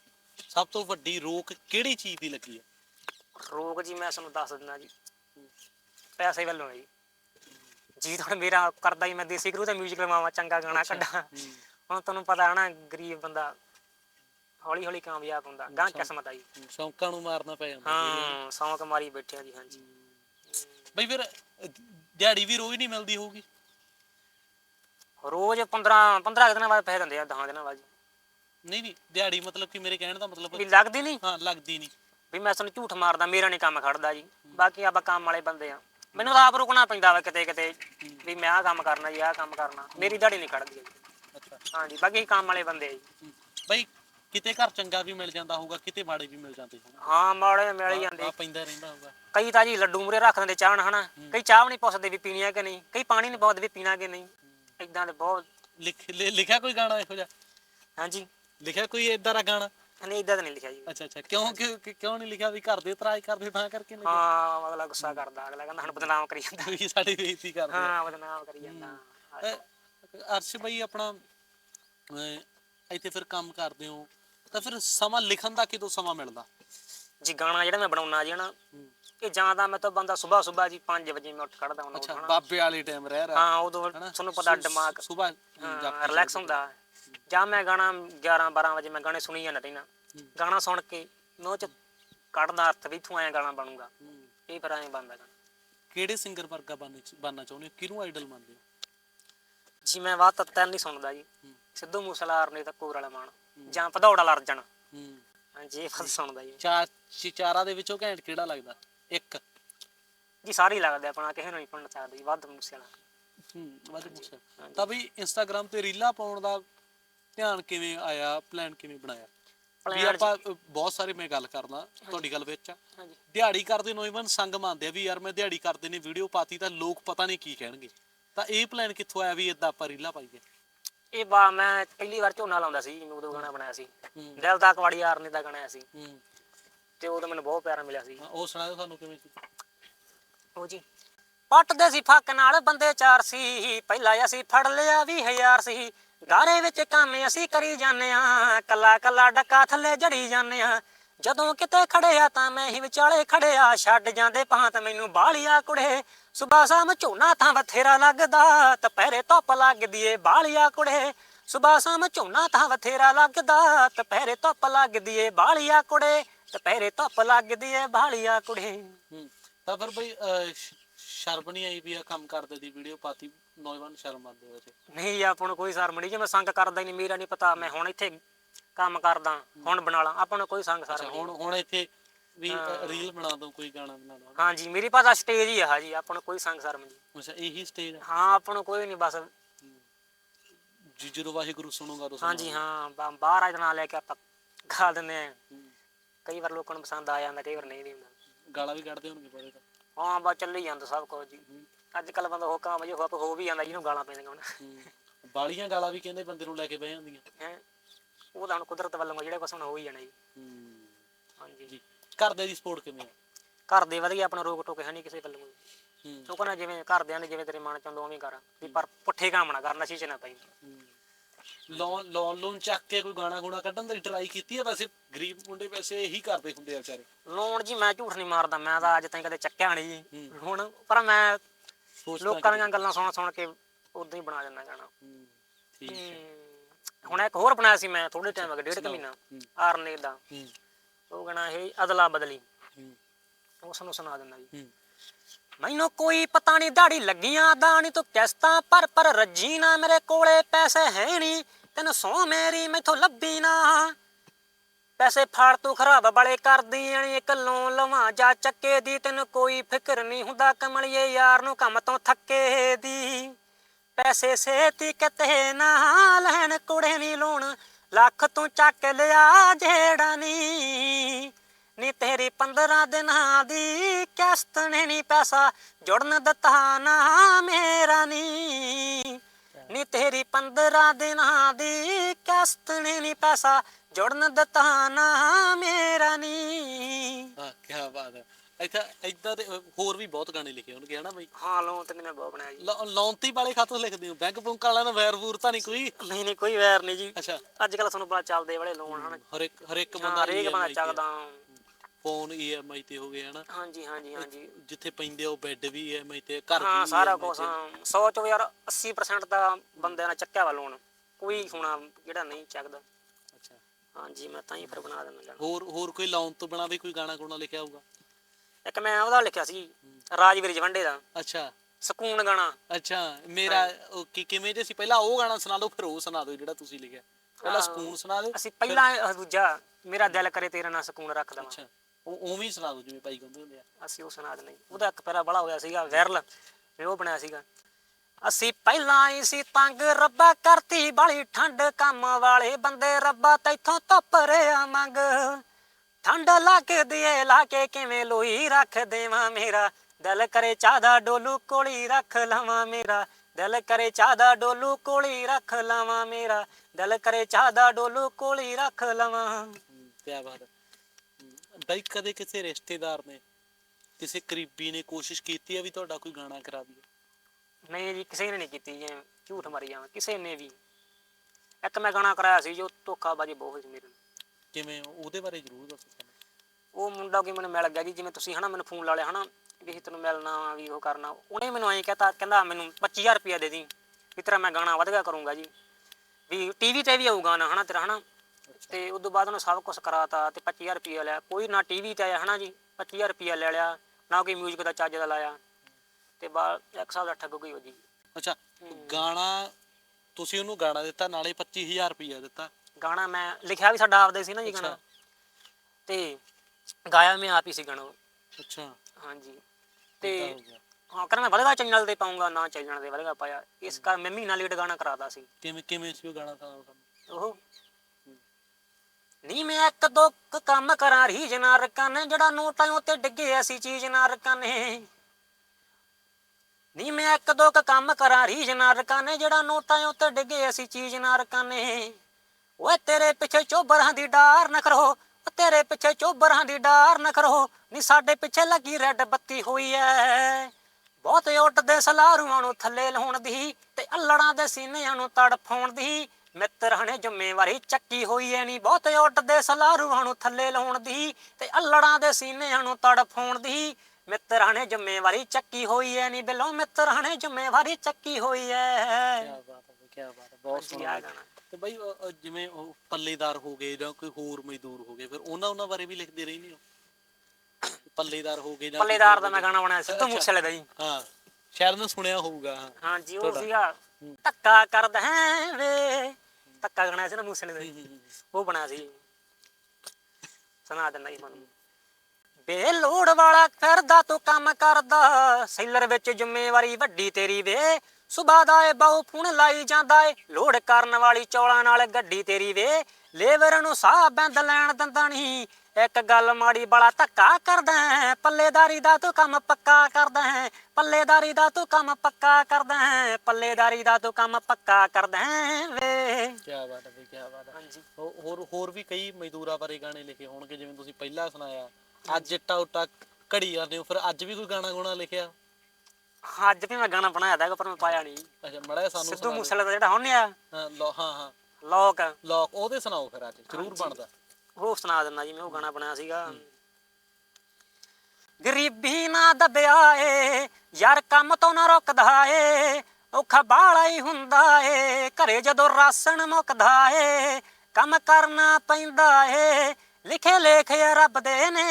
ਸਭ ਤੋਂ ਵੱਡੀ ਰੋਕ ਕਿਹੜੀ ਚੀਜ਼ ਦੀ ਲੱਗੀ ਹੈ ਰੋਗ ਜੀ ਮੈਂ ਤੁਹਾਨੂੰ ਦੱਸ ਦਿੰਦਾ ਜੀ। ਪੈਸੇ ਵੱਲੋਂ ਜੀ। ਜੀ ਤਾਂ ਮੇਰਾ ਕਰਦਾ ਹੀ ਮੈਂ ਦੇਸੀ ਕਰੂ ਤੇ 뮤직 ਲਵਾਵਾਂ ਚੰਗਾ ਗਾਣਾ ਕੱਢਾਂ। ਹੁਣ ਤੁਹਾਨੂੰ ਪਤਾ ਹੈ ਨਾ ਗਰੀਬ ਬੰਦਾ ਹੌਲੀ ਹੌਲੀ ਕਾਮਯਾਬ ਹੁੰਦਾ ਗਾਂ ਕਿਸਮਤ ਆ ਜੀ। ਸ਼ੌਂਕਾਂ ਨੂੰ ਮਾਰਨਾ ਪੈ ਜਾਂਦਾ। ਹਾਂ ਸੌਂਕ ਮਾਰੀ ਬੈਠੇ ਆ ਜੀ ਹਾਂਜੀ। ਬਈ ਫਿਰ ਦਿਹਾੜੀ ਵੀ ਰੋਜ਼ ਨਹੀਂ ਮਿਲਦੀ ਹੋਊਗੀ? ਰੋਜ਼ 15 15 ਦਿਨਾਂ ਬਾਅਦ ਪੈਸੇ ਦਿੰਦੇ ਆ 10 ਦਿਨਾਂ ਬਾਅਦ ਨਹੀਂ ਨਹੀਂ ਦਿਹਾੜੀ ਮਤਲਬ ਕਿ ਮੇਰੇ ਕਹਿਣ ਦਾ ਮਤਲਬ ਵੀ ਲੱਗਦੀ ਨਹੀਂ? ਹਾਂ ਲੱਗਦੀ ਨਹੀਂ। ਵੀ ਮੈਂ ਤੁਹਾਨੂੰ ਝੂਠ ਮਾਰਦਾ ਮੇਰਾ ਨਹੀਂ ਕੰਮ ਖੜਦਾ ਜੀ। ਬਾਕੀ ਆਪਾਂ ਕੰਮ ਵਾਲੇ ਬੰਦੇ ਆ ਮੈਨੂੰ ਤਾਂ ਆਪ ਰੁਕਣਾ ਪੈਂਦਾ ਵਾ ਕਿਤੇ ਕਿਤੇ ਵੀ ਮੈਂ ਆਹ ਕੰਮ ਕਰਨਾ ਜੀ ਆਹ ਕੰਮ ਕਰਨਾ। ਮੇਰੀ ਦਿਹਾੜੀ ਨਹੀਂ ਖੜਦੀ ਅੱਛਾ। ਹਾਂਜੀ ਬਾਕੀ ਕੰਮ ਵਾਲੇ ਬੰਦੇ ਆ ਜੀ। ਬਈ ਕਿਤੇ ਘਰ ਚੰਗਾ ਵੀ ਮਿਲ ਜਾਂਦਾ ਹੋਊਗਾ ਕਿਤੇ ਮਾੜੇ ਵੀ ਮਿਲ ਜਾਂਦੇ ਹਾਂ ਮਾੜੇ ਮਿਲ ਹੀ ਜਾਂਦੇ। ਆ ਪੈਂਦਾ ਰਹਿੰਦਾ ਹੋਊਗਾ। ਕਈ ਤਾਂ ਜੀ ਲੱਡੂ ਮੂਰੇ ਰੱਖ ਦਿੰਦੇ ਚਾਹਣ ਹਨਾ? ਕਈ ਚਾਹ ਵੀ ਨਹੀਂ ਪੁੱਛਦੇ ਵੀ ਪੀਣੀ ਆ ਕਿ ਨਹੀਂ। ਕਈ ਪਾਣੀ ਨਹੀਂ ਪੁੱਛਦੇ ਵੀ ਪੀਣਾ ਕਿ ਨਹੀਂ। ਇਦਾਂ ਦੇ ਬਹੁਤ ਲਿਖ ਲਿਖਿਆ ਕੋਈ ਗਾਣਾ ਇਹੋ ਜਿਹਾ? ਹਾਂਜੀ। ਲਿਖਿਆ ਕੋਈ ਇਦਾਂ ਦਾ ਗਾਣਾ? ਨਹੀਂ ਇਦਾਂ ਤਾਂ ਨਹੀਂ ਲਿਖਿਆ ਜੀ। ਅੱਛਾ ਅੱਛਾ। ਕਿਉਂ ਕਿਉਂ ਕਿ- ਕਿਉਂ ਨਹੀਂ ਲਿਖਿਆ ਵੀ ਘਰ ਦੇ ਇਤਰਾਜ਼ ਕਰਦੇ ਤਾਂ ਕਰਕੇ ਨਹੀਂ ਹਾਂ ਅਗਲਾ ਗੁੱਸਾ ਕਰਦਾ ਅਗਲਾ ਕਹਿੰਦਾ ਹਣ ਬਦਨਾਮ ਕਰੀ ਜਾਂਦਾ। ਵੀ ਸਾਡੀ ਬੇਇੱਜ਼ਤੀ ਕਰਦੇ ਆ। ਹਾਂ ਬਦਨਾਮ ਕਰੀ ਜਾਂਦਾ। ਅਹ ਅਰਸ਼ ਬਈ ਆਪਣਾ ਅਹ, ਇੱਥੇ ਫਿਰ ਕੰਮ ਕਰਦੇ ਹੋ ਤਾਂ ਫਿਰ ਸਮਾਂ ਲਿਖਣ ਦਾ ਕਿਦੋਂ ਸਮਾਂ ਮਿਲਦਾ? ਜੀ ਗਾਣਾ ਜਿਹੜਾ ਮੈਂ ਬਣਾਉਣਾ ਜੀ ਹਨਾ ਇਹ ਜਾਂ ਤਾਂ ਮੈਂ ਤਾਂ ਬੰਦਾ ਸਵੇਰ ਸਵੇਰ ਜੀ 5 ਵਜੇ ਮੈਂ ਉੱਠ ਖੜਦਾ ਹੁੰਦਾ ਅੱਛਾ ਉਦੋਂ ਹਨਾ। ਬਾਬੇ ਵਾਲੀ ਟਾਈਮ ਰਹਿ ਰਿਹਾ। ਹਾਂ ਉਦੋਂ ਤੁਹਾਨੂੰ ਪਤਾ ਦਿਮਾਗ ਸਵੇਰ ਰਿਲੈਕਸ ਹੁੰਦਾ। ਜਾਂ ਮੈਂ ਗਾਣਾ 11 12 ਵਜੇ ਮੈਂ ਗਾਣੇ ਸੁਣੀ ਜਾਂਦਾ ਰਹਿਣਾ ਗਾਣਾ ਸੁਣ ਕੇ ਮੈਂ ਚ ਕੱਢਦਾ ਅਰਥ ਵੀ ਇਥੋਂ ਐਂ ਗਾਣਾ ਬਣੂਗਾ। ਇਹ ਫਿਰ ਐਂ ਬਣਦਾ ਗਾਣਾ। ਕਿਹੜੇ ਸਿੰਗਰ ਵਰਗਾ ਬਣਨਾ ਚਾਹੁੰਦੇ ਹੋ? ਕਿਹਨੂੰ ਆਈਡਲ ਮੰਨਦੇ ਹੋ? ਜੀ ਮੈਂ ਬਾਤ ਤਾਂ ਨਹੀਂ ਸੁਣਦਾ ਜੀ। ਸਿੱਧੂ ਮੂਸੇਵਾਲਾ ਨੇ ਤਾਂ ਕੋਰ ਵਾਲਾ ਮਾਨ ਜਾਂ ਭਦੌੜ ਵਾਲਾ ਅਰਜਨ। ਹੂੰ। ਹਾਂਜੀ ਇਹ ਬਸ ਸੁਣਦਾ ਜੀ। ਚਾਰ ਚੀ- ਚਾਰਾਂ ਦੇ ਵਿੱਚੋਂ ਘੈਂਟ ਕਿਹੜਾ ਲੱਗਦਾ? ਇੱਕ। ਜੀ ਸਾਰੇ ਲੱਗਦੇ ਆਪਣਾ ਕਿਸੇ ਨੂੰ ਨਹੀਂ ਪੜਨ ਜੀ ਵੱਧ ਮੂਸੇਵਾਲਾ ਹੂੰ ਵਾਧੂ ਪੁੱਛਿਆ ਤਾਂ ਵੀ ਇੰਸਟਾਗ੍ਰam ਤੇ ਰੀਲਾਂ ਪਾਉਣ ਦਾ ਧਿਆਨ ਕਿਵੇਂ ਆਇਆ ਪਲਾਨ ਕਿਵੇਂ ਬਣਾਇਆ? ਵੀ ਆਪਾਂ ਅ, ਬਹੁਤ ਸਾਰੇ ਮੈਂ ਗੱਲ ਕਰਦਾ ਤੁਹਾਡੀ ਗੱਲ ਵਿੱਚ। ਆ ਹਾਂਜੀ। ਦਿਹਾੜੀ ਕਰਦੇ ਨੌਜਵਾਨ ਸੰਗ ਮੰਨਦੇ ਆ ਵੀ ਯਾਰ ਮੈਂ ਦਿਹਾੜੀ ਕਰਦੇ ਨੇ ਵੀਡੀਓ ਪਾਤੀ ਤਾਂ ਲੋਕ ਪਤਾ ਨਹੀਂ ਕੀ ਕਹਿਣਗੇ। ਤਾਂ ਇਹ ਪਲਾਨ ਕਿੱਥੋਂ ਆਇਆ ਵੀ ਇਦਾਂ ਆਪਾਂ ਰੀਲਾਂ ਪਾਈਏ? ਇਹ ਬਾ ਮੈਂ ਪਹਿਲੀ ਵਾਰ ਝੋਨਾ ਲਾਉਂਦਾ ਸੀ ਮੈਂ ਉਦੋਂ ਗਾਣਾ ਬਣਾਇਆ ਸੀ। ਹੂੰ। ਦਿਲ ਦਾ ਕਵਾੜੀ ਯਾਰ ਨੇ ਦਾ ਗਾਣਾ ਆਇਆ ਸੀ। ਹੂੰ। ਤੇ ਉਦੋਂ ਮੈਨੂੰ ਬਹੁਤ ਪਿਆਰਾ ਮਿਲਿਆ ਸੀ। ਹਾਂ, ਉਹ ਸੁਣਾਓ ਤੁਹਾਨੂੰ ਕਿਵੇਂ ਸੀ? ਉਹ ਜੀ ਪੱਟਦੇ ਸੀ ਫੱਕ ਨਾਲ ਬੰਦੇ ਚਾਰ ਸੀ। ਪਹਿਲਾਂ ਅਸੀਂ ਫੜ ਲਿਆ ਵੀ ਹਜ਼ਾਰ ਸੀ। ਗਾਰੇ ਵਿੱਚ ਕੰਮ ਅਸੀਂ ਕਰੀ ਜਾਂਦੇ ਆ ਕੱਲਾ ਕੱਲਾ ਡੱਕਾ ਥੱਲੇ ਜੜੀ ਜਾਂਦੇ ਆ ਜਦੋਂ ਕਿਤੇ ਖੜਿਆ ਤਾਂ ਮੈਂ ਹੀ ਵਿਚਾਲੇ ਖੜਿਆ ਛੱਡ ਜਾਂਦੇ ਭਾਂਤ ਮੈਨੂੰ ਬਾਲੀਆ ਕੁੜੇ। ਸੁਬਾ ਸ਼ਾਮ ਝੋਨਾ ਤਾਂ ਬਥੇਰਾ ਲੱਗਦਾ, ਦੁਪਹਿਰੇ ਧੁੱਪ ਲੱਗਦੀ ਏ ਬਾਲੀਆ ਕੁੜੇ। ਸੁਬਾ ਸ਼ਾਮ ਝੋਨਾ ਤਾਂ ਬਥੇਰਾ ਲੱਗਦਾ, ਦੁਪਹਿਰੇ ਧੁੱਪ ਲੱਗਦੀ ਏ ਬਾਲੀਆ ਕੁੜੇ। ਦੁਪਹਿਰੇ ਧੁੱਪ ਲੱਗਦੀ ਏ ਬਾਲੀਆ ਕੁੜੇ। ਤਾਂ ਫਿਰ ਬਈ ਸ਼ਰਮ ਨਹੀਂ ਆਈ ਵੀ ਆ ਕੰਮ ਕਰਦੇ ਦੀ ਵੀਡੀਓ ਪਾਤੀ? ਨੌਜਵਾਨ ਸ਼ਰਮ ਆਉਂਦੇ ਵੈਸੇ ਨਹੀਂ ਆਪਾਂ ਨੂੰ ਕੋਈ ਸ਼ਰਮ ਨਹੀਂ ਜੇ ਮੈਂ ਸੰਗ ਕਰਦਾ ਹੀ ਨਹੀਂ ਮੇਰਾ ਨਹੀਂ ਪਤਾ ਮੈਂ ਹੁਣ ਇੱਥੇ ਕੰਮ ਕਰਦਾ ਹੁਣ ਬਣਾ ਲਾਂ ਆਪਾਂ ਨੂੰ ਕੋਈ ਸੰਗ ਅੱਛਾ ਸ਼ਰਮ ਹੁਣ ਨਹੀਂ ਹੁਣ ਇੱਥੇ ਵੀ ਰੀਲ ਬਣਾ ਦੋ ਕੋਈ ਗਾਣਾ ਬਣਾ ਦੋ। ਹਾਂਜੀ ਮੇਰੀ ਪਤਾ ਸਟੇਜ ਹੀ ਆ ਜੀ ਆਪਾਂ ਨੂੰ ਕੋਈ ਸੰਗ ਸ਼ਰਮ ਨਹੀਂ। ਅੱਛਾ ਇਹੀ ਸਟੇਜ ਹਾਂ ਆਪਾਂ ਨੂੰ ਕੋਈ ਨਹੀਂ ਬਸ ਜੀ ਜਦੋਂ ਵਾਹਿਗੁਰੂ ਸੁਣੂਗਾ ਤਾਂ ਹਾਂਜੀ ਹਾਂ ਬਾ- ਬਾਹਰ ਆ ਜਣਾ ਲੈ ਕੇ ਆਪਾਂ ਗਾ ਦਿੰਦੇ ਆ। ਹੂੰ। ਕਈ ਵਾਰ ਲੋਕਾਂ ਨੂੰ ਪਸੰਦ ਆ ਜਾਂਦਾ ਕਈ ਵਾਰ ਨਹੀਂ ਵੀ ਹੁੰਦਾ। ਗਾਲਾਂ ਵੀ ਕੱਢਦੇ ਹੋਣਗੇ ਬੜੇ ਤਾਂ। ਹਾਂ ਬਸ ਚੱਲੀ ਜਾਂਦਾ ਸਭ ਕੁਝ ਜੀ। ਅੱਜ ਕੱਲ ਬੰਦਾ ਹੋ ਕਾਮ ਜੋ ਹੋ ਵੀ ਜਾਂਦਾ ਜਿਹਨੂੰ ਗਾਲਾਂ ਪੈਂਦੀਆਂ ਹੁਣ। ਬਾਲੀਆਂ ਗਾਲਾਂ ਵੀ ਕਹਿੰਦੇ ਬੰਦੇ ਨੂੰ ਲੈ ਕੇ ਬਹਿ ਜਾਂਦੀਆਂ। ਹੈਂ। ਉਹ ਤਾਂ ਹੁਣ ਕੁਦਰਤ ਵੱਲੋਂ ਜਿਹੜੇ ਕੁਛ ਹੁਣ ਹੋ ਹੀ ਜਾਣਾ ਜੀ। ਹਾਂਜੀ। ਜੀ। ਘਰਦੇ ਦੀ ਸਪੋਰਟ ਕਿਵੇਂ ਆ? ਘਰ ਦੇ ਵਧੀਆ ਆਪਣਾ ਰੋਕ ਟੋਕ ਹੈ ਨਹੀਂ ਕਿਸੇ ਵੱਲੋਂ। ਉਹ ਕਹਿੰਦਾ ਜਿਵੇਂ ਘਰਦਿਆਂ ਦੇ ਜਿਵੇਂ ਤੇਰੇ ਮਨ ਚ ਉਵੇਂ ਕਰ ਵੀ ਪਰ ਪੁੱਠੇ ਕੰਮ ਨਾ ਕਰ ਨਸ਼ੇ ਚ ਨਾ ਪਈ। ਲੋਨ ਲੋਨ ਲੋਨ ਚੱਕ ਕੇ ਕੋਈ ਗਾਣਾ ਗੁਣਾ ਕੱਢਣ ਦੀ ਟਰਾਈ ਕੀਤੀ ਹੈ ਵੈਸੇ ਗਰੀਬ ਮੁੰਡੇ ਵੈਸੇ ਇਹੀ ਕਰਦੇ ਹੁੰਦੇ ਆ ਵਿਚਾਰੇ। ਲੋਨ ਜੀ ਮੈਂ ਝੂਠ ਨਹੀਂ ਮਾਰਦਾ ਮੈਂ ਤਾਂ ਅੱਜ ਤਾਈਂ ਕਦੇ ਚੱਕਿਆ ਨਹੀਂ ਜੀ। ਹੁਣ ਪਰ ਮੈਂ ਸੋਚ ਲੋਕਾਂ ਦੀਆਂ ਗੱਲਾਂ ਸੁਣ ਸੁਣ ਕੇ ਉਦਾਂ ਹੀ ਬਣਾ ਦਿੰਦਾ ਗਾਣਾ। ਹੂੰ, ਠੀਕ ਹੈ। ਹੁਣ ਇੱਕ ਹੋਰ ਬਣਾਇਆ ਸੀ ਮੈਂ ਥੋੜੇ ਟਾਈਮ ਅਗੇ ਡੇਢ ਕੁ ਮਹੀਨਾ ਆਰਨੇ ਦਾ। ਹੂੰ। ਉਹ ਗਾਣਾ ਇਹ ਅਦਲਾ ਬਦਲੀ। ਹੂੰ। ਉਸ ਨੂੰ ਸੁਣਾ ਦਿੰਦਾ ਜੀ। ਹੂੰ। ਮੈਨੂੰ ਕੋਈ ਪਤਾ ਨਹੀਂ ਦਾੜੀ ਲੱਗੀਆਂ ਦਾਣੀ ਤੂੰ ਕਿਸ਼ਤਾਂ ਪਰ ਪਰ ਰੱਜੀ ਨਾ ਮੇਰੇ ਕੋਲੇ ਪੈਸੇ ਹੈ ਨਹੀਂ ਤੈਨੂੰ ਸੌ ਮੇਰੀ ਮੈਥੋਂ ਲੱਭੀ ਨਾ। ਪੈਸੇ ਫਾਲਤੂ ਖਰਾਬ ਬੜੇ ਕਰਦੀ ਆਣੀ ਇੱਕ ਲੋਨ ਲਵਾਂ ਜਾ ਚੱਕੇ ਦੀ, ਤੈਨੂੰ ਕੋਈ ਫਿਕਰ ਨਹੀਂ ਹੁੰਦਾ ਕਮਲਿਏ ਯਾਰ ਨੂੰ ਕੰਮ ਤੋਂ ਥੱਕੇ ਦੀ। ਪੈਸੇ ਸੇਤੀ ਕਿਤੇ ਨਾ ਲੈਣ, ਕੁੜੇ ਨਹੀਂ ਲੋਣ, ਲੱਖ ਤੂੰ ਚੱਕ ਲਿਆ ਜਿਹੜਾ ਨੀ। ਨੀ ਤੇਰੀ 15 ਦਿਨਾਂ ਦੀ ਕਿਸ਼ਤ ਨੇ ਨੀ ਪੈਸਾ, ਜੁੜਨ ਦਿੱਤਾ ਨਾ ਮੇਰਾ ਨੀ। ਨੀ ਤੇਰੀ 15 ਦਿਨਾਂ ਦੀ ਕਿਸ਼ਤ ਨੇ ਨੀ ਪੈਸਾ ਜੁੜਨ ਦਿੱਤਾ ਨਾ ਮੇਰਾ ਨੀ। ਹਾਂ ਕੀ ਬਾਤ ਹੈ। ਇੱਥੇ ਇਦਾਂ ਦੇ ਅ, ਹੋਰ ਵੀ ਬਹੁਤ ਗਾਣੇ ਲਿਖੇ ਹੋਣਗੇ ਹਨਾ ਬਈ? ਹਾਂ ਲੋਨ ਤੇ ਮੈਂ ਬਹੁਤ ਬਣਾਇਆ ਜੀ। ਲੌਂਤੀ ਵਾਲੇ ਖਾਤੋਂ ਲਿਖਦੇ ਹੋ। ਬੈਂਕ ਬੁੰਕ ਵਾਲਿਆਂ ਦਾ ਵੈਰ ਵੂਰ ਤਾਂ ਨਹੀਂ ਕੋਈ? ਨਹੀਂ ਨਹੀਂ ਕੋਈ ਵੈਰ ਨਹੀਂ ਜੀ। ਅੱਛਾ। ਅੱਜ ਕੱਲ ਤੁਹਾਨੂੰ ਪਤਾ ਚੱਲਦੇ ਵਾਲੇ ਲੋਨ ਹਨ। ਹਰ ਇੱਕ ਹਰ ਇੱਕ ਬੰਦਾ ਹਾਂ, ਹਰੇਕ ਬੰਦਾ ਚੱਕਦਾ ਫੋਨ ਈਐਮਆਈ ਤੇ ਹੋ ਗਏ ਹਨਾ? ਹਾਂਜੀ ਹਾਂਜੀ ਹਾਂਜੀ। ਜਿੱਥੇ ਪੈਂਦੇ ਆ ਉਹ ਬੈੱਡ ਵੀ ਈਐਮਆਈ ਤੇ ਘਰ ਹਾਂ ਵੀ ਸਾਰਾ EMI ਕੁਝ ਤੇ। ਹਾਂ। 100 ਚੋਂ ਯਾਰ 80% ਦਾ ਬੰਦਿਆਂ ਨੇ ਚੱਕਿਆ ਵਾ ਲੋਨ ਕੋਈ ਹੋਣਾ ਜਿਹੜਾ ਨਹੀਂ ਚੱਕਦਾ। ਹਾਂਜੀ ਮੈਂ ਤਾਂ ਹੀ ਫਿਰ ਬਣਾ ਦਿੰਦਾ ਗਾਣਾ ਹੋਰ ਹੋਰ ਕੋਈ ਲਾਉਣ ਤੋਂ ਬਿਨਾ ਵੀ ਕੋਈ ਗਾਣਾ ਗੁਣਾ ਲਿਖਿਆ ਹੋਊਗਾ? ਇੱਕ ਮੈਂ ਉਹਦਾ ਲਿਖਿਆ ਸੀ ਰਾਜਵੀਰ ਜਵੰਡੇ ਦਾ। ਅੱਛਾ। ਸਕੂਨ ਗਾਣਾ। ਅੱਛਾ ਮੇਰਾ ਉਹ ਕੀ ਕਿਵੇਂ ਜੇ ਸੀ ਪਹਿਲਾਂ ਉਹ ਗਾਣਾ ਸੁਣਾ ਦਿਓ ਫਿਰ ਉਹ ਸੁਣਾ ਦਿਓ ਜਿਹੜਾ ਤੁਸੀਂ ਲਿਖਿਆ। ਪਹਿਲਾਂ। ਸਕੂਨ ਸੁਣਾ ਦਿਓ ਅਸੀਂ ਪਹਿਲਾਂ ਦੂਜਾ ਮੇਰਾ ਦਿਲ ਕਰੇ ਤੇਰੇ ਨਾਲ ਸਕੂਨ ਰੱਖ ਦਵਾਂ। ਅੱਛਾ ਉਹ ਉਵੇਂ ਹੀ ਸੁਣਾ ਦਿਓ ਜਿਵੇਂ ਭਾਈ ਕਹਿੰਦੇ ਹੁੰਦੇ ਆ। ਅਸੀਂ ਉਹ ਸੁਣਾ ਦਿੰਦੇ ਉਹਦਾ ਇੱਕ ਪੈਰਾ ਬੜਾ ਹੋਇਆ ਸੀਗਾ ਵਾਇਰਲ ਮੈਂ ਉਹ ਬਣਾਇਆ ਸੀਗਾ। ਅਸੀਂ ਪਹਿਲਾਂ ਹੀ ਸੀ ਤੰਗ, ਰੱਬਾ ਕਰਤੀ ਬਾਲੀ ਠੰਡ, ਕੰਮ ਵਾਲੇ ਬੰਦੇ ਰੱਬਾ ਤੈਥੋਂ ਧੁੱਪ ਰਿਆ ਮੰਗ। ਠੰਡ ਲੱਗਦੀ ਏ, ਲਾ ਕੇ ਕਿਵੇਂ ਲੋਈ ਰੱਖ ਦੇਵਾਂ ਮੇਰਾ? ਦਿਲ ਕਰੇ ਚਾਹ ਡੋਲੂ ਕੋਲੀ ਰੱਖ ਲਵਾਂ ਮੇਰਾ। ਦਿਲ ਕਰੇ ਚਾਦਾ ਡੋਲੂ ਕੋਲੀ ਰੱਖ ਲਵਾਂ ਮੇਰਾ। ਦਿਲ ਕਰੇ ਚਾਦਾ ਡੋਲੂ ਕੋਲੀ ਰੱਖ ਲਵਾਂ। ਕੀ ਬਾਤ ਬਾਈ ਕਦੇ ਕਿਸੇ ਰਿਸ਼ਤੇਦਾਰ ਨੇ, ਕਿਸੇ ਕਰੀਬੀ ਨੇ ਕੋਸ਼ਿਸ਼ ਕੀਤੀ ਆ ਵੀ ਤੁਹਾਡਾ ਕੋਈ ਗਾਣਾ ਕਰਾ ਦਈਏ? ਨਹੀਂ ਜੀ ਕਿਸੇ ਨੇ ਨਹੀਂ ਕੀਤੀ ਜੇ ਝੂਠ ਮਾਰੀ ਜਾਵਾਂ ਕਿਸੇ ਨੇ ਵੀ। ਇੱਕ ਮੈਂ ਗਾਣਾ ਕਰਾਇਆ ਸੀ ਜੋ ਧੋਖਾਬਾਜੀ ਬਹੁਤ ਹੋਈ ਸੀ ਮੇਰੇ ਨਾਲ। ਕਿਵੇਂ ਉਹਦੇ ਬਾਰੇ ਜ਼ਰੂਰ ਦੱਸੋ ਸਾਨੂੰ। ਉਹ ਮੁੰਡਾ ਕੋਈ ਮੈਨੂੰ ਮਿਲ ਗਿਆ ਜੀ ਜਿਵੇਂ ਤੁਸੀਂ ਹਨਾ ਮੈਨੂੰ ਫੋਨ ਲਾ ਲਿਆ ਹਨਾ ਵੀ ਅਸੀਂ ਤੈਨੂੰ ਮਿਲਣਾ ਵਾ, ਉਹ ਕਰਨਾ ਉਹਨੇ ਮੈਨੂੰ ਐਂ ਕਹਤਾ ਕਹਿੰਦਾ ਮੈਨੂੰ 25000 ਰੁਪਇਆ ਦੇ ਦੀ ਵੀ ਤੇਰਾ ਮੈਂ ਗਾਣਾ ਵਧਗਾ ਕਰੂੰਗਾ ਜੀ। ਵੀ ਟੀਵੀ ਤੇ ਵੀ ਆਊਗਾ ਨਾ ਹਨਾ ਤੇਰਾ ਹਨਾ। ਤੇ ਉਸ ਤੋਂ ਬਾਅਦ ਉਹਨੇ ਸਭ ਕੁਝ ਕਰਾਤਾ ਤੇ 25000 ਰੁਪਇਆ ਲਿਆ। ਕੋਈ ਨਾ ਟੀਵੀ ਤੇ ਆਇਆ ਹਨਾ ਜੀ 25000 ਰੁਪਇਆ ਲੈ ਲਿਆ ਨਾ ਕੋਈ 뮤직 ਦਾ ਚੱਜ ਦਾ ਲਾਇਆ। ਤੇ ਬਾਅਦ ਇੱਕ ਸਾਲ ਦਾ ਠੱਗ ਗਈ। ਵਜੀ ਅੱਛਾ ਗਾਣਾ ਤੁਸੀਂ ਉਹਨੂੰ ਗਾਣਾ ਦਿੱਤਾ ਨਾਲੇ 25000 ਰੁਪਇਆ ਦਿੱਤਾ। ਗਾਣਾ ਮੈਂ ਲਿਖਿਆ ਵੀ ਸਾਡਾ ਆਪਦਾ ਹੀ ਸੀ ਨਾ ਜੀ ਗਾਣਾ। ਤੇ ਗਾਇਆ ਮੈਂ ਆਪ ਹੀ ਸੀ ਗਾਣਾ। ਅੱਛਾ। ਹਾਂਜੀ। ਤੇ ਹੋ ਕਰ ਮੈਂ ਵਧਗਾ ਚੈਨਲ ਤੇ ਪਾਉਂਗਾ ਨਾ ਚੈਨਲ ਤੇ ਵਧਗਾ ਪਾਇਆ। ਇਸ ਕਰ ਮੈਂ ਮਹੀਨਾ ਲੇਟ ਗਾਣਾ ਕਰਾਦਾ ਸੀ। ਕਿਵੇਂ ਕਿਵੇਂ ਸੀ ਉਹ ਗਾਣਾ ਤਾਂ ਉਹ ਨੀ ਮੈਂ ਇੱਕ ਦੋ ਕੰਮ ਕਰਾਂ ਰੀਜ ਨਾ ਰਕਾਨੇ ਜਿਹੜਾ ਨੋਟਾਂ ਉੱਤੇ ਡਿੱਗੇ ਐਸੀ ਚੀਜ਼ ਨਾ ਰਕਾਨੇ। ਨੀ ਮੈਂ ਇੱਕ ਦੋ ਕੰਮ ਕਰਾਂ। ਰੀਜ ਨਾਰਕਾਂ ਨੇ ਜਿਹੜਾ ਨੋਟਾਂ ਉੱਤੇ ਡਿੱਗੇ, ਅਸੀਂ ਚੀਜ਼ ਨਾਰਕਾਂ ਨੇ ਓਏ, ਤੇਰੇ ਪਿੱਛੇ ਚੋਬਰਾਂ ਦੀ ਡਾਰ ਨਾ ਕਰੋ। ਤੇਰੇ ਪਿੱਛੇ ਚੋਬਰਾਂ ਦੀ ਡਾਰ ਨਾ ਕਰੋ। ਨੀ, ਸਾਡੇ ਪਿੱਛੇ ਲੱਗੀ ਰੈੱਡ ਬੱਤੀ ਹੋਈ ਐ। ਬਹੁਤ ਉੱਟਦੇ ਸਲਾਰੂਆਂ ਨੂੰ ਥੱਲੇ ਲਹਾਉਣ ਦੀ ਤੇ ਅਲੜਾਂ ਦੇ ਸੀਨਿਆਂ ਨੂੰ ਤੜਫਾਉਣ ਦੀ। ਮਿੱਤਰ ਨੇ ਜ਼ਿੰਮੇਵਾਰੀ ਚੱਕੀ ਹੋਈ ਐ ਨਹੀਂ ਬਹੁਤ ਉੱਟਦੇ ਸਲਾਰੂਆਂ ਨੂੰ ਥੱਲੇ ਲਹਾਉਣ ਦੀ ਤੇ ਅਲੜਾਂ ਦੇ ਸੀਨਿਆਂ ਨੂੰ ਤੜਫਾਉਣ ਦੀ। ਮਿੱਤਰਾਂ ਨੇ ਜ਼ਿੰਮੇਵਾਰੀ ਚੱਕੀ ਹੋਈ ਐ ਨੀ ਬਿੱਲੋ ਮਿੱਤਰਾਂ ਨੇ ਜ਼ਿੰਮੇਵਾਰੀ ਚੱਕੀ ਹੋਈ ਐ ਕੀ ਬਾਤ ਹੈ ਕੀ ਬਾਤ ਹੈ ਬਹੁਤ ਸੋਹਣਾ। ਗਾਣਾ। ਤੇ ਬਈ ਜਿਵੇਂ ਉਹ ਪੱਲੇਦਾਰ ਹੋ ਗਏ ਜਾਂ ਕੋਈ ਹੋਰ ਮਜ਼ਦੂਰ ਹੋ ਗਏ ਫਿਰ ਉਹਨਾਂ ਉਹਨਾਂ ਬਾਰੇ ਵੀ ਲਿਖਦੇ ਰਹਿੰਦੇ ਹੋ ਪੱਲੇਦਾਰ ਹੋ ਗਏ ਜਾਂ ਪੱਲੇਦਾਰ ਦਾ ਮੈਂ। ਗਾਣਾ ਬਣਾਇਆ ਸਿੱਧੂ। ਮੂਸੇਵਾਲੇ ਦਾ ਜੀ ਹਾਂ ਸ਼ਾਇਦ ਮੈਂ ਸੁਣਿਆ ਹੋਊਗਾ ਹਾਂ ਹਾਂਜੀ ਉਹ। ਸੀਗਾ ਧੱਕਾ ਕਰਦਾ ਹੈ ਵੇ ਧੱਕਾ ਗਾਣਾ ਸੀ ਨਾ ਮੂਸੇ ਨੇ ਉਹ ਬਣਾਇਆ ਸੀ ਸੁਣਾ ਦਿੰਦਾ ਜੀ ਤੁਹਾਨੂੰ ਬੇ ਲੋੜ ਵਾਲਾ ਕਰਦਾ ਤੂੰ ਕੰਮ ਕਰਦਾ। ਸੈਲਰ ਵਿੱਚ ਜ਼ਿੰਮੇਵਾਰੀ ਵੱਡੀ ਤੇਰੀ ਵੇ। ਸੁਬਾ ਦਾ ਏ ਬਹੁ ਫੁਣ ਲਾਈ ਜਾਂਦਾ ਏ। ਲੋੜ ਕਰਨ ਵਾਲੀ ਚੌਲਾਂ ਨਾਲ ਗੱਡੀ ਤੇਰੀ ਵੇ। ਲੇਵਰ ਨੂੰ ਸਾਹ ਬੰਦ ਲੈਣ ਦਿੰਦਾ ਨਹੀਂ। ਇੱਕ ਗੱਲ ਮਾੜੀ ਬੜਾ ਧੱਕਾ ਕਰਦਾ ਹੈ। ਪੱਲੇਦਾਰੀ ਦਾ ਤੂੰ ਕੰਮ ਪੱਕਾ ਕਰਦਾ ਹੈ। ਪੱਲੇਦਾਰੀ ਦਾ ਤੂੰ ਕੰਮ ਪੱਕਾ ਕਰਦਾ ਹੈ। ਪੱਲੇਦਾਰੀ ਦਾ ਤੂੰ ਕੰਮ ਪੱਕਾ ਕਰਦਾ ਹੈ ਵੇ। ਕੀ ਬਾਤ ਹੈ ਕੀ ਬਾਤ ਹੈ। ਹਾਂਜੀ। ਹੋਰ ਹੋਰ ਵੀ ਕਈ ਮਜ਼ਦੂਰਾਂ ਬਾਰੇ ਗਾਣੇ ਲਿਖੇ ਹੋਣਗੇ ਜਿਵੇਂ ਤੁਸੀਂ ਪਹਿਲਾਂ ਸੁਣਾਇਆ। ਅੱਜ ਇੱਟਾ ਉੱਟਾ ਘੜੀ ਜਾਂਦੇ ਹੋ ਫਿਰ ਅੱਜ ਵੀ ਕੋਈ ਗਾਣਾ ਗੁਣਾ ਲਿਖਿਆ? ਅੱਜ ਵੀ ਮੈਂ ਗਾਣਾ ਬਣਾਇਆ ਤਾਂ ਪਰ ਮੈਂ ਪਾਇਆ ਨਹੀਂ ਅੱਛਾ ਮੜਾ ਸਾਨੂੰ ਸਿੱਧੂ ਸੁਣਾ। ਮੂਸੇਵਾਲੇ ਦਾ ਜਿਹੜਾ ਆ ਹਾਂ ਲੋ- ਹਾਂ ਹਾਂ। ਲੋਕ। ਲੋਕ ਉਹਦੇ ਸੁਣਾਓ ਫਿਰ ਅੱਜ ਜ਼ਰੂਰ ਬਣਦਾ। ਉਹ ਸੁਣਾ ਦਿੰਦਾ ਜੀ ਮੈਂ ਉਹ ਗਾਣਾ ਬਣਾਇਆ ਸੀਗਾ। ਗਰੀਬੀ ਨਾ ਦਬਿਆ ਏ ਯਾਰ ਕੰਮ ਤੋਂ ਨਾ ਰੁਕਦਾ ਏ ਔਖਾ ਬਾਲਾ ਹੀ ਹੁੰਦਾ ਏ ਘਰੇ ਜਦੋਂ ਰਾਸ਼ਨ ਮੁੱਕਦਾ ਏ ਕੰਮ ਕਰਨਾ ਪੈਂਦਾ ਏ ਲਿਖੇ ਲੇਖ ਆ ਰੱਬ ਦੇ ਨੇ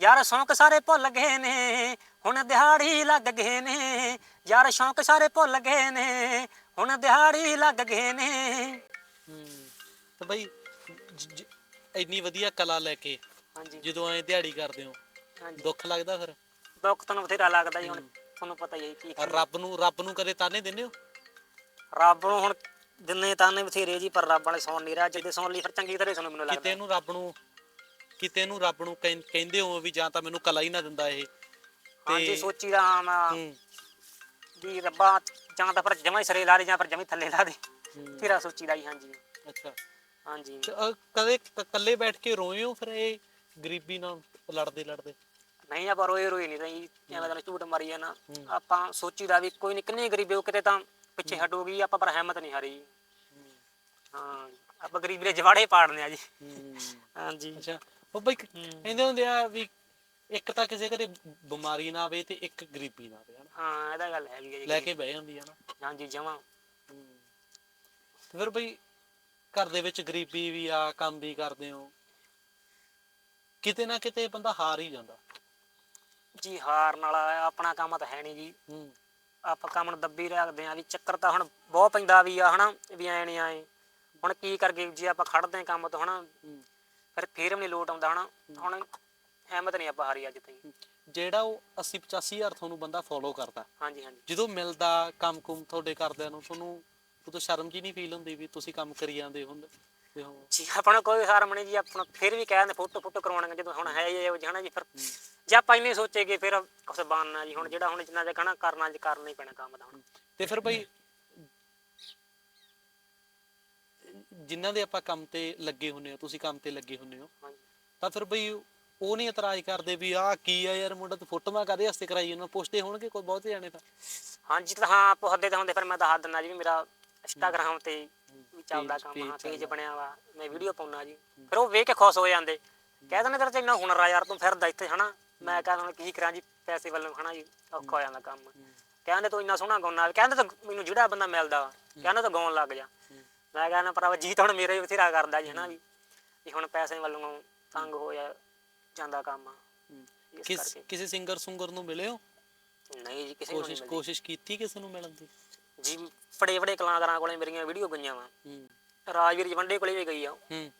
ਯਾਰ ਸ਼ੌਂਕ ਸਾਰੇ ਭੁੱਲ ਗਏ ਨੇ ਹੁਣ ਦਿਹਾੜੀ ਲੱਗ ਗਏ ਨੇ ਯਾਰ ਸ਼ੌਂਕ ਸਾਰੇ ਭੁੱਲ ਗਏ ਨੇ ਹੁਣ ਦਿਹਾੜੀ ਲੱਗ ਗਏ ਨੇ। ਤੇ ਬਈ ਇੰਨੀ ਵਧੀਆ ਕਲਾ ਲੈ ਕੇ ਹਾਂਜੀ। ਜਦੋਂ ਐ ਦਿਹਾੜੀ ਕਰਦੇ ਹੋ ਹਾਂਜੀ। ਦੁੱਖ ਲੱਗਦਾ ਫਿਰ? ਦੁੱਖ ਤੁਹਾਨੂੰ ਬਥੇਰਾ ਲੱਗਦਾ ਜੀ ਹੁਣ ਤੁਹਾਨੂੰ ਪਤਾ ਹੀ ਹੈ ਕੀ ਰੱਬ ਨੂੰ ਰੱਬ ਨੂੰ ਕਦੇ ਤਾਨੇ ਦਿੰਦੇ ਹੋ? ਰੱਬ ਨੂੰ ਹੁਣ ਦਿਨੇ ਤਾਨੇ ਬਥੇਰੇ ਜੀ ਪਰ ਰੱਬ ਵਾਲੇ ਸੌਣ ਨਹੀਂ ਰਿਹਾ ਜਿੱਦੇ ਸੌਣ ਲਈ ਫਿਰ ਚੰਗੀ ਤਰ੍ਹਾਂ ਸਾਨੂੰ ਮੈਨੂੰ ਕਿਤੇ ਲੱਗਦਾ ਨੂੰ ਰੱਬ ਨੂੰ ਕਿਤੇ ਨੂੰ ਰੱਬ ਨੂੰ ਕਹਿੰ- ਕਹਿੰਦੇ ਹੋ ਵੀ ਜਾਂ ਤਾਂ ਮੈਨੂੰ ਕਲਾ ਹੀ ਨਾ ਦਿੰਦਾ ਇਹ। ਹਾਂਜੀ ਸੋਚੀ ਦਾ ਹਾਂ ਮੈਂ ਹੂੰ। ਵੀ ਰੱਬਾ ਜਾਂ ਤਾਂ ਫਿਰ ਜਮਾਂ ਹੀ ਸਰੇ ਲਾ ਦੇ ਜਾਂ ਫਿਰ ਜਮੀ ਥੱਲੇ ਲਾ ਦੇ। ਹੂੰ, ਫਿਰ ਸੋਚੀ ਦਾ ਜੀ ਹਾਂਜੀ। ਅੱਛਾ। ਹਾਂਜੀ। ਅ, ਕਦੇ ਕ- ਇਕੱਲੇ ਬੈਠ ਕੇ ਰੋਏ ਹੋ ਫਿਰ ਇਹ ਗਰੀਬੀ ਨਾਲ ਲੜਦੇ ਲੜਦੇ? ਨਹੀਂ ਆਪਾਂ ਰੋਏ ਰੋਏ ਨਹੀਂ ਰਹੀ ਐਵੇਂ ਤਾਂ ਝੂਠ ਮਾਰੀ ਆ ਨਾ ਆਪਾਂ ਸੋਚੀ ਦਾ ਵੀ ਕੋਈ ਨਹੀਂ ਕਿੰਨੇ ਗਰੀਬੀ ਹੋ ਕਿਤੇ ਤਾਂ ਪਿੱਛੇ ਹਟੂਗੀ ਆਪਾਂ ਪਰ ਹਿੰਮਤ ਨਹੀਂ ਹਾਰੀ। ਹਾਂ। ਆਪਾਂ ਗਰੀਬੀ ਦੇ ਜਵਾੜੇ ਪਾੜਨੇ ਆ ਜੀ। ਹੂੰ। ਹਾਂਜੀ। ਅੱਛਾ। ਉਹ ਬਈ ਕਹਿੰਦੇ ਹੁੰਦੇ ਆ ਵੀ ਇੱਕ ਤਾਂ ਕਿਸੇ ਘਰੇ ਬਿਮਾਰੀ ਨਾ ਆਵੇ ਤੇ ਇੱਕ ਗਰੀਬੀ ਨਾ ਆਵੇ ਹਨਾ? ਹਾਂ ਇਹਦਾ ਗੱਲ ਹੈਗੀ ਹੈ ਜੀ। ਲੈ ਕੇ ਬਹਿ ਜਾਂਦੀ ਹੈ ਨਾ। ਹਾਂਜੀ ਜਮਾਂ। ਤੇ ਫਿਰ ਬਈ ਘਰ ਦੇ ਵਿੱਚ ਗਰੀਬੀ ਵੀ ਆ ਕੰਮ ਵੀ ਕਰਦੇ ਹੋ। ਕਿਤੇ ਨਾ ਕਿਤੇ ਬੰਦਾ ਹਾਰ ਹੀ ਜਾਂਦਾ। ਜੀ ਹਾਰ ਨਾਲ ਆਪਣਾ ਕੰਮ ਤਾਂ ਹੈ ਨਹੀਂ ਜੀ। ਹੂੰ। ਆਪਾਂ ਕੰਮ ਨੂੰ ਦੱਬੀ ਰੱਖਦੇ ਆ ਵੀ ਚੱਕਰ ਤਾਂ ਹੁਣ ਬਹੁਤ ਪੈਂਦਾ ਵੀ ਆ ਹਨਾ ਵੀ ਐ ਨਹੀਂ ਆਏ ਹੁਣ ਕੀ ਕਰਗੇ ਜੇ ਆਪਾਂ ਖੜਦੇ ਆਂ ਕੰਮ ਤੋਂ ਹਨਾ। ਫਿਰ ਫੇਰ ਵੀ ਲੋਟ ਆਉਂਦਾ ਹਨਾ। ਹੁਣ ਹਿੰਮਤ ਨਹੀਂ ਆਪਾਂ ਹਾਰੀ ਅੱਜ ਤਾਈਂ। ਜਿਹੜਾ ਉਹ 80 85 ਹਜ਼ਾਰ ਤੁਹਾਨੂੰ ਬੰਦਾ ਫੋਲੋ ਕਰਦਾ। ਹਾਂਜੀ ਹਾਂਜੀ। ਜਦੋਂ ਮਿਲਦਾ ਕੰਮ ਕੁਮ ਤੁਹਾਡੇ ਕਰਦਿਆਂ ਨੂੰ ਤੁਹਾਨੂੰ ਉਦੋਂ ਸ਼ਰਮ ਜੀ ਨਹੀਂ ਫੀਲ ਹੁੰਦੀ ਵੀ ਤੁਸੀਂ ਕੰਮ ਕਰੀ ਜਾਂਦੇ ਹੁੰਦੇ ਤੇ ਹੋ। ਜੀ ਆਪਣਾ ਕੋਈ ਹਾਰਮ ਨਹੀਂ ਜੀ ਆਪਣਾ ਫਿਰ ਵੀ ਕਹਿੰਦੇ ਫੋਟੋ ਫੋਟੋ ਕਰਵਾਉਣਗੇ ਜਦੋਂ ਹੁਣ ਹੈ ਇਹ ਹਨਾ ਜੀ ਫਿਰ ਜੇ ਆਪਾਂ ਇੰਨੇ ਸੋਚੇਗੇ ਫਿਰ ਕੁਛ ਬਣਨਾ ਜੀ ਹੁਣ ਜਿਹੜਾ ਹੁਣ ਜਿੰਨਾ ਜੇ ਕਹਣਾ ਕਰਨਾ ਜੀ ਕਰਨਾ ਹੀ ਪੈਣਾ ਕੰਮ ਤਾਂ ਹੁਣ। ਤੇ ਫਿਰ ਬਈ ਜਿਨ੍ਹਾਂ ਦੇ ਆਪਾਂ ਕੰਮ ਤੇ ਲੱਗੇ ਹੁੰਨੇ ਹੋ ਤੁਸੀਂ ਕੰਮ ਤੇ ਲੱਗੇ ਹੁੰਨੇ ਹੋ। ਤਾਂ ਫਿਰ ਬਈ ਉਹ ਨਹੀਂ ਇਤਰਾਜ਼ ਕਰਦੇ ਵੀ ਆਹ ਕੀ ਆ ਯਾਰ ਮੁੰਡਾ ਤੂੰ ਫੋਟੋਆਂ ਕਾਦੇ ਵਾਸਤੇ ਕਰਾਈ ਉਹਨਾਂ ਪੁੱਛਦੇ ਹੋਣਗੇ ਕੋਈ ਬਹੁਤੇ ਜਾਣੇ ਤਾਂ। ਹਾਂਜੀ ਤਾਂ ਹਾਂ ਪੁੱਛਦੇ ਤਾਂ ਹੁੰਦੇ ਫਿਰ ਮੈਂ ਦੱਸ ਦਿੰਦਾ ਜੀ ਵੀ ਮੇਰਾ ਇੰਸਟਾਗ੍ਰਾਮ ਤੇ ਵੀ ਚੱਲਦਾ ਕੰਮ ਹਾਂ ਪੇਜ। ਬਣਿਆ ਵਾ ਮੈਂ ਵੀਡੀਓ ਪਾਉਣਾ ਜੀ। ਫਿਰ ਉਹ ਵੇਖ ਕੇ ਖੁਸ਼ ਹੋ ਜਾਂਦੇ। ਕਹਿ ਦਿੰਦੇ ਤੇਰੇ ਚ ਇੰਨਾ ਹੁਨਰ ਆ ਯਾਰ ਤੂੰ ਫਿਰਦਾ ਇੱਥੇ ਹਨਾ। ਮੈਂ ਕਹਿੰਦਾ ਹੁਣ ਕੀ ਕਰਾਂ ਜੀ ਪੈਸੇ ਵੱਲੋਂ ਹਨਾ ਜੀ ਔਖਾ ਹੋ ਜਾਂਦਾ ਕੰਮ। ਕਹਿੰਦੇ ਤੂੰ ਇੰਨਾ ਸੋਹਣਾ ਗਾਉਣਾ ਕਹਿੰਦੇ ਤਾਂ ਮੈਨੂੰ ਜਿਹੜਾ ਬੰਦਾ ਮਿਲਦਾ ਕਹਿੰਦਾ ਤਾਂ ਗਾਉਣ ਲੱਗ ਜਾ। ਮੈਂ ਕਹਿੰਦਾ ਭਰਾਵਾ ਜੀ ਤਾਂ ਹੁਣ ਮੇਰੇ ਵੀ ਬਥੇਰਾ ਕਰਦਾ ਜੀ ਹਨਾ ਵੀ ਵੀ ਹੁਣ ਪੈਸੇ ਵੱਲੋਂ ਤੰਗ ਹੋ ਜਾ ਜਾਂਦਾ ਕੰਮ ਇਸ ਕਿਸ ਕਰਕੇ। ਕਿਸੇ ਸਿੰਗਰ ਸੁੰਗਰ ਨੂੰ ਮਿਲੇ ਹੋ? ਨਹੀਂ ਜੀ ਕਿਸੇ ਨੂੰ ਨਹੀਂ ਕੋਸ਼ਿਸ਼ ਮਿਲਦੀ ਕੋਸ਼ਿਸ਼ ਕੀਤੀ ਕਿਸੇ ਨੂੰ ਮਿਲਣ ਦੀ? ਜੀ ਫੜੇ ਫੜੇ ਕਲਾਕਾਰਾਂ ਕੋਲੇ ਮੇਰੀਆਂ ਵੀਡੀਓ ਗਈਆਂ ਵਾ। ਹੂੰ। ਰਾਜਵੀਰ ਜਵੰਡੇ ਕੋਲੇ ਵੀ ਗਈ ਆ ਹੂੰ।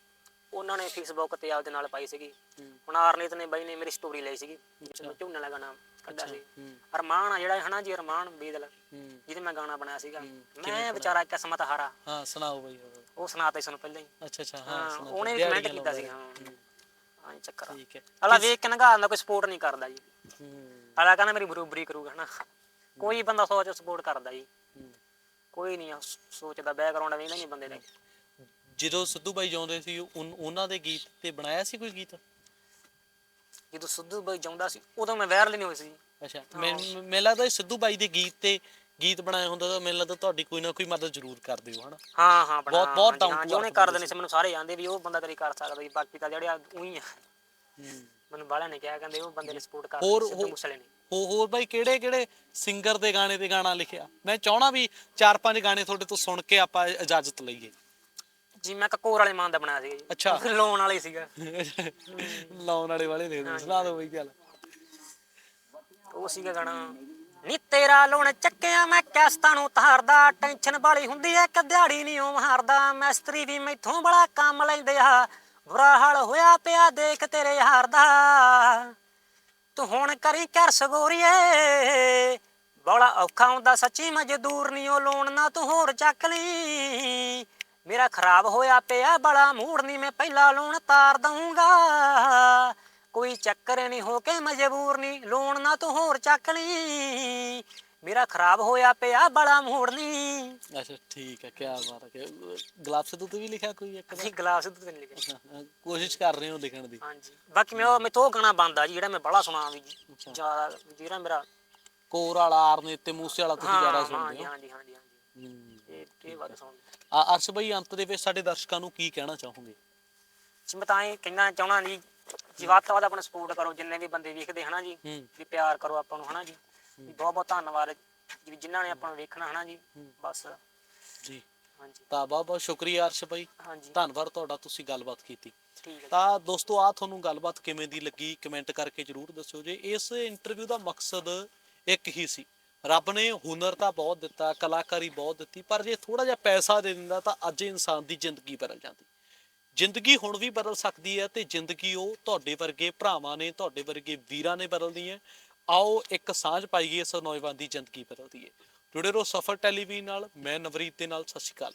ਉਹਨਾਂ ਨੇ ਫੇਸਬੁੱਕ ਤੇ ਆਪਦੇ ਨਾਲ ਪਾਈ ਸੀਗੀ। ਹੁਣ ਆਰਨੀਤ ਨੇ ਬਾਈ ਨੇ ਮੇਰੀ ਸਟੋਰੀ ਲਈ ਸੀਗੀ। ਜਿਵੇਂ ਝੂਨਾ ਵਾਲਾ ਗਾਣਾ ਕੱਢਿਆ ਸੀ। ਅਰਮਾਨ ਆ ਜਿਹੜਾ ਹਨਾ ਜੀ ਅਰਮਾਨ ਬੇਦਲ ਜਿਹਦੇ ਮੈਂ ਗਾਣਾ ਬਣਾਇਆ ਸੀਗਾ। ਮੈਂ ਵਿਚਾਰਾ ਕਿਸਮਤ ਹਾਰਾ। ਹਾਂ ਸੁਣਾਓ ਬਈ। ਉਹ ਸੁਣਾਤਾ ਸੀ ਸਾਨੂੰ ਪਹਿਲਾਂ ਹੀ। ਅੱਛਾ ਅੱਛਾ ਹਾਂ। ਉਹਨੇ ਦਿਹਾੜੀਆਂ ਕਮੈਂਟ ਕੀਤਾ ਸੀ ਹਾਂ। ਹਾਂ। ਚੱਕਰ। ਠੀਕ ਹੈ। ਅਲਾ ਵੇਖ ਕੇ ਨਗਾ ਆਂਦਾ ਕੋਈ ਸਪੋਰਟ ਨਹੀਂ ਕਰਦਾ ਜੀ। ਅਲਾ ਕਹਿੰਦਾ ਮੇਰੀ ਬਰੂਬਰੀ ਕਰੂਗਾ ਹਨਾ। ਕੋਈ ਬੰਦਾ ਸੋਚ ਸਪੋਰਟ ਕਰਦਾ ਜੀ। ਕੋਈ ਨਹੀਂ ਸੋਚਦਾ ਬੈਕਗ੍ਰਾਉਂਡ ਵੇਂਦਾ ਨਹੀਂ ਬੰਦੇ ਦਾ। ਜਦੋਂ ਸਿੱਧੂ ਬਾਈ ਜਾਉਂਦੇ ਸੀ ਉਨ- ਉਹਨਾਂ ਦੇ ਗੀਤ ਤੇ ਬਣਾਇਆ ਸੀ ਕੋਈ ਗੀਤ? ਜਦੋਂ ਸਿੱਧੂ ਬਾਈ ਜਾਉਂਦਾ ਸੀ ਉਦੋਂ ਮੈਂ ਵਾਇਰਲ ਨਹੀਂ ਹੋਈ ਸੀ। ਅੱਛਾ ਮੈਨੂੰ ਮੈਨੂੰ ਲੱਗਦਾ ਇਹ ਸਿੱਧੂ ਬਾਈ ਦੇ ਗੀਤ ਤੇ ਗੀਤ ਬਣਾਏ ਹੁੰਦਾ ਤਾਂ ਮੈਨੂੰ ਲੱਗਦਾ ਤੁਹਾਡੀ ਕੋਈ ਨਾ ਕੋਈ ਮਦਦ ਜ਼ਰੂਰ ਕਰਦੇ ਹੋ ਹਨਾ? ਹਾਂ ਹਾਂ ਬਣਾ ਬਹੁਤ- ਬਹੁਤ ਹਾਂਜੀ, down to ਜੀ ਉਹਨੇ earth ਕਰ ਬੰਦੇ ਦੇਣੇ ਸੀ। ਮੈਨੂੰ ਸਾਰੇ ਜਾਂਦੇ ਵੀ ਉਹ ਬੰਦਾ ਤੇਰੀ ਕਰ ਸਕਦਾ ਜੀ ਬਾਕੀ ਤਾਂ ਜਿਹੜੇ ਆ ਉਹੀ ਆ। ਮੈਨੂੰ ਬਾਹਲਾ ਨੇ ਕਿਹਾ ਕਹਿੰਦੇ ਉਹ ਬੰਦੇ ਨੇ ਸਪੋਰਟ ਕਰ ਹੋਰ- ਸਿੱਧੂ ਹੋਰ- ਮੂਸੇਵਾਲੇ ਨੇ। ਹੋ ਹੋਰ ਬਾਈ ਕਿਹੜੇ ਕਿਹੜੇ ਸਿੰਗਰ ਦੇ ਗਾਣੇ ਤੇ ਗਾਣਾ ਲਿਖਿਆ? ਮੈਂ ਚਾਹਣਾ ਵੀ ਚਾਰ ਪੰਜ ਗਾਣੇ ਤੁਹਾਡੇ ਤੋਂ ਸੁਣ ਕੇ ਆਪਾਂ ਇਜਾਜ਼ਤ ਲਈਏ। ਜੀ ਮੈਂ ਕਕੋਰ ਵਾਲੇ ਮਾਨ ਦਾ ਬਣਾਇਆ ਸੀਗਾ ਜੀ। ਅੱਛਾ। ਲੋਨ ਵਾਲੇ ਸੀਗਾ। ਲਾਉਣ ਵਾਲੇ ਵਾਲੇ ਦੇ ਦਿਓ ਸੁਣਾ ਦਿਓ ਬਈ ਚੱਲ ਉਹ ਸੀਗਾ ਗਾਣਾ ਨੀ ਤੇਰਾ ਲੋਨ ਚੱਕਿਆ ਮੈਂ ਕਿਸ਼ਤਾਂ ਨੂੰ ਤਾਰਦਾ ਟੈਨਸ਼ਨ ਵਾਲੀ ਹੁੰਦੀ ਐ ਕਿ ਦਿਹਾੜੀ ਨਹੀਂ ਉਹ ਮਾਰਦਾ ਮੈਸਤਰੀ ਵੀ ਮੈਥੋਂ ਬੜਾ ਕੰਮ ਲੈਂਦੇ ਆ ਬੁਰਾ ਹਾਲ ਹੋਇਆ ਪਿਆ ਦੇਖ ਤੇਰੇ ਯਾਰ ਦਾ। ਤੂੰ ਹੁਣ ਕਰੀ ਕਰ ਸਗੋਰੀਏ ਬੜਾ ਔਖਾ ਹੁੰਦਾ ਸੱਚੀ ਮਜ਼ਦੂਰ ਨਹੀਂ ਉਹ ਲੋਨ ਨਾ ਤੂੰ ਹੋਰ ਚੱਕ ਲਈ। ਮੇਰਾ ਖਰਾਬ ਹੋਇਆ ਪਿਆ ਬੜਾ ਮੂਡ ਨਹੀਂ ਮੈਂ ਪਹਿਲਾ ਲੋਨ ਤਾਰ ਦਊਂਗਾ। ਕੋਈ ਚੱਕਰ ਨਹੀਂ ਹੋ ਕੇ ਮਜਬੂਰ ਨਹੀਂ ਲੋਨ ਨਾ ਤੂੰ ਹੋਰ ਚੱਕ ਲਈ ਮੇਰਾ ਖਰਾਬ ਹੋਇਆ ਪਿਆ ਬੜਾ ਮੂਡ ਨਹੀਂ ਅੱਛਾ ਠੀਕ ਹੈ ਕੀ ਬਾਤ ਹੈ। ਗਲਾਬ ਸਿੱਧੂ ਤੇ ਵੀ ਲਿਖਿਆ ਕੋਈ ਇੱਕ ਅਸੀਂ ਗਲਾਸ ਦੁੱਧ ਨਹੀਂ ਲਿਖਿਆ। ਕੋਸ਼ਿਸ਼ ਕਰ ਰਹੇ ਹੋ ਲਿਖਣ ਦੀ। ਹਾਂਜੀ ਬਾਕੀ ਮੈਂ ਮੈਂ ਤੋਂ ਗਾਣਾ ਬੰਦਾ ਜੀ ਜਿਹੜਾ ਮੈਂ ਬੜਾ ਸੁਣਾ ਵੀ। ਜ਼ਿਆਦਾ ਜਿਹੜਾ ਮੇਰਾ ਕੋਰ ਵਾਲਾ ਆਰਨੇ ਤੇ ਮੂਸੇ ਵਾਲਾ ਤੁਸੀਂ ਜ਼ਿਆਦਾ ਸੁਣਦੇ ਹੋ ਹਾਂ। ਜੀ ਹਾਂ ਜੀ ਹਾਂ ਜੀ। ਹੂੰ। ਇਹ ਇਹ ਵੱਧ ਸੁਣਦੇ ਆ ਅਰਸ਼ ਬਈ ਅੰਤ ਦੇ ਵਿੱਚ ਸਾਡੇ ਦਰਸ਼ਕਾਂ ਨੂੰ ਕੀ ਕਹਿਣਾ ਚਾਹੋਗੇ? ਜੀ ਮੈਂ ਤਾਂ ਇਹ ਕਹਿਣਾ ਚਾਹਣਾ ਜੀ ਜੀ ਵੱਧ ਤੋਂ ਵੱਧ ਆਪਣਾ ਸਪੋਰਟ ਕਰੋ ਜਿੰਨੇ ਵੀ ਬੰਦੇ ਵੇਖਦੇ ਹਨਾ ਜੀ ਹੂੰ। ਵੀ ਪਿਆਰ ਕਰੋ ਆਪਾਂ ਨੂੰ ਹਨਾ ਜੀ। ਵੀ ਬਹੁਤ ਬਹੁਤ ਧੰਨਵਾਦ ਜੀ ਜਿਨ੍ਹਾਂ ਨੇ ਆਪਾਂ ਨੂੰ ਵੇਖਣਾ ਹਨਾ ਜੀ ਬਸ। ਜੀ। ਹਾਂਜੀ। ਤਾਂ ਬਹੁਤ ਬਹੁਤ ਸ਼ੁਕਰੀਆ ਅਰਸ਼ ਬਈ। ਹਾਂਜੀ। ਧੰਨਵਾਦ ਤੁਹਾਡਾ ਤੁਸੀਂ ਗੱਲਬਾਤ ਕੀਤੀ। ਤਾਂ ਦੋਸਤੋ ਆ ਤੁਹਾਨੂੰ ਗੱਲਬਾਤ ਕਿਵੇਂ ਦੀ ਲੱਗੀ? ਕਮੈਂਟ ਕਰਕੇ ਜਰੂਰ ਦੱਸਿਓ ਜੇ। ਇਸ ਇੰਟਰਵਿਊ ਦਾ ਮਕਸਦ ਇੱਕ ਹੀ ਸੀ। ਰੱਬ ਨੇ ਹੁਨਰ ਤਾਂ ਬਹੁਤ ਦਿੱਤਾ, ਕਲਾਕਾਰੀ ਬਹੁਤ ਦਿੱਤੀ, ਪਰ ਜੇ ਥੋੜਾ ਜਿਹਾ ਪੈਸਾ ਦੇ ਦਿੰਦਾ ਤਾਂ ਅੱਜ ਇਨਸਾਨ ਦੀ ਜ਼ਿੰਦਗੀ ਬਦਲ ਜਾਂਦੀ। ਜ਼ਿੰਦਗੀ ਹੁਣ ਵੀ ਬਦਲ ਸਕਦੀ ਹੈ ਤੇ ਜ਼ਿੰਦਗੀ ਉਹ ਤੁਹਾਡੇ ਵਰਗੇ ਭਰਾਵਾਂ ਨੇ, ਤੁਹਾਡੇ ਵਰਗੇ ਵੀਰਾਂ ਨੇ ਬਦਲਦੀ ਹੈ। ਆਓ ਇੱਕ ਸਾਂਝ ਪਾਈਏ, ਇਸ ਨੌਜਵਾਨ ਦੀ ਜ਼ਿੰਦਗੀ ਬਦਲਦੀ ਹੈ। ਜੁੜੇ ਰਹੋ ਸਫਰ ਟੈਲੀਵਿਜ਼ਨ ਨਾਲ, ਮੈਂ ਨਵਰੀਤ ਦੇ ਨਾਲ, ਸਤਿ ਸ਼੍ਰੀ ਅਕਾਲ।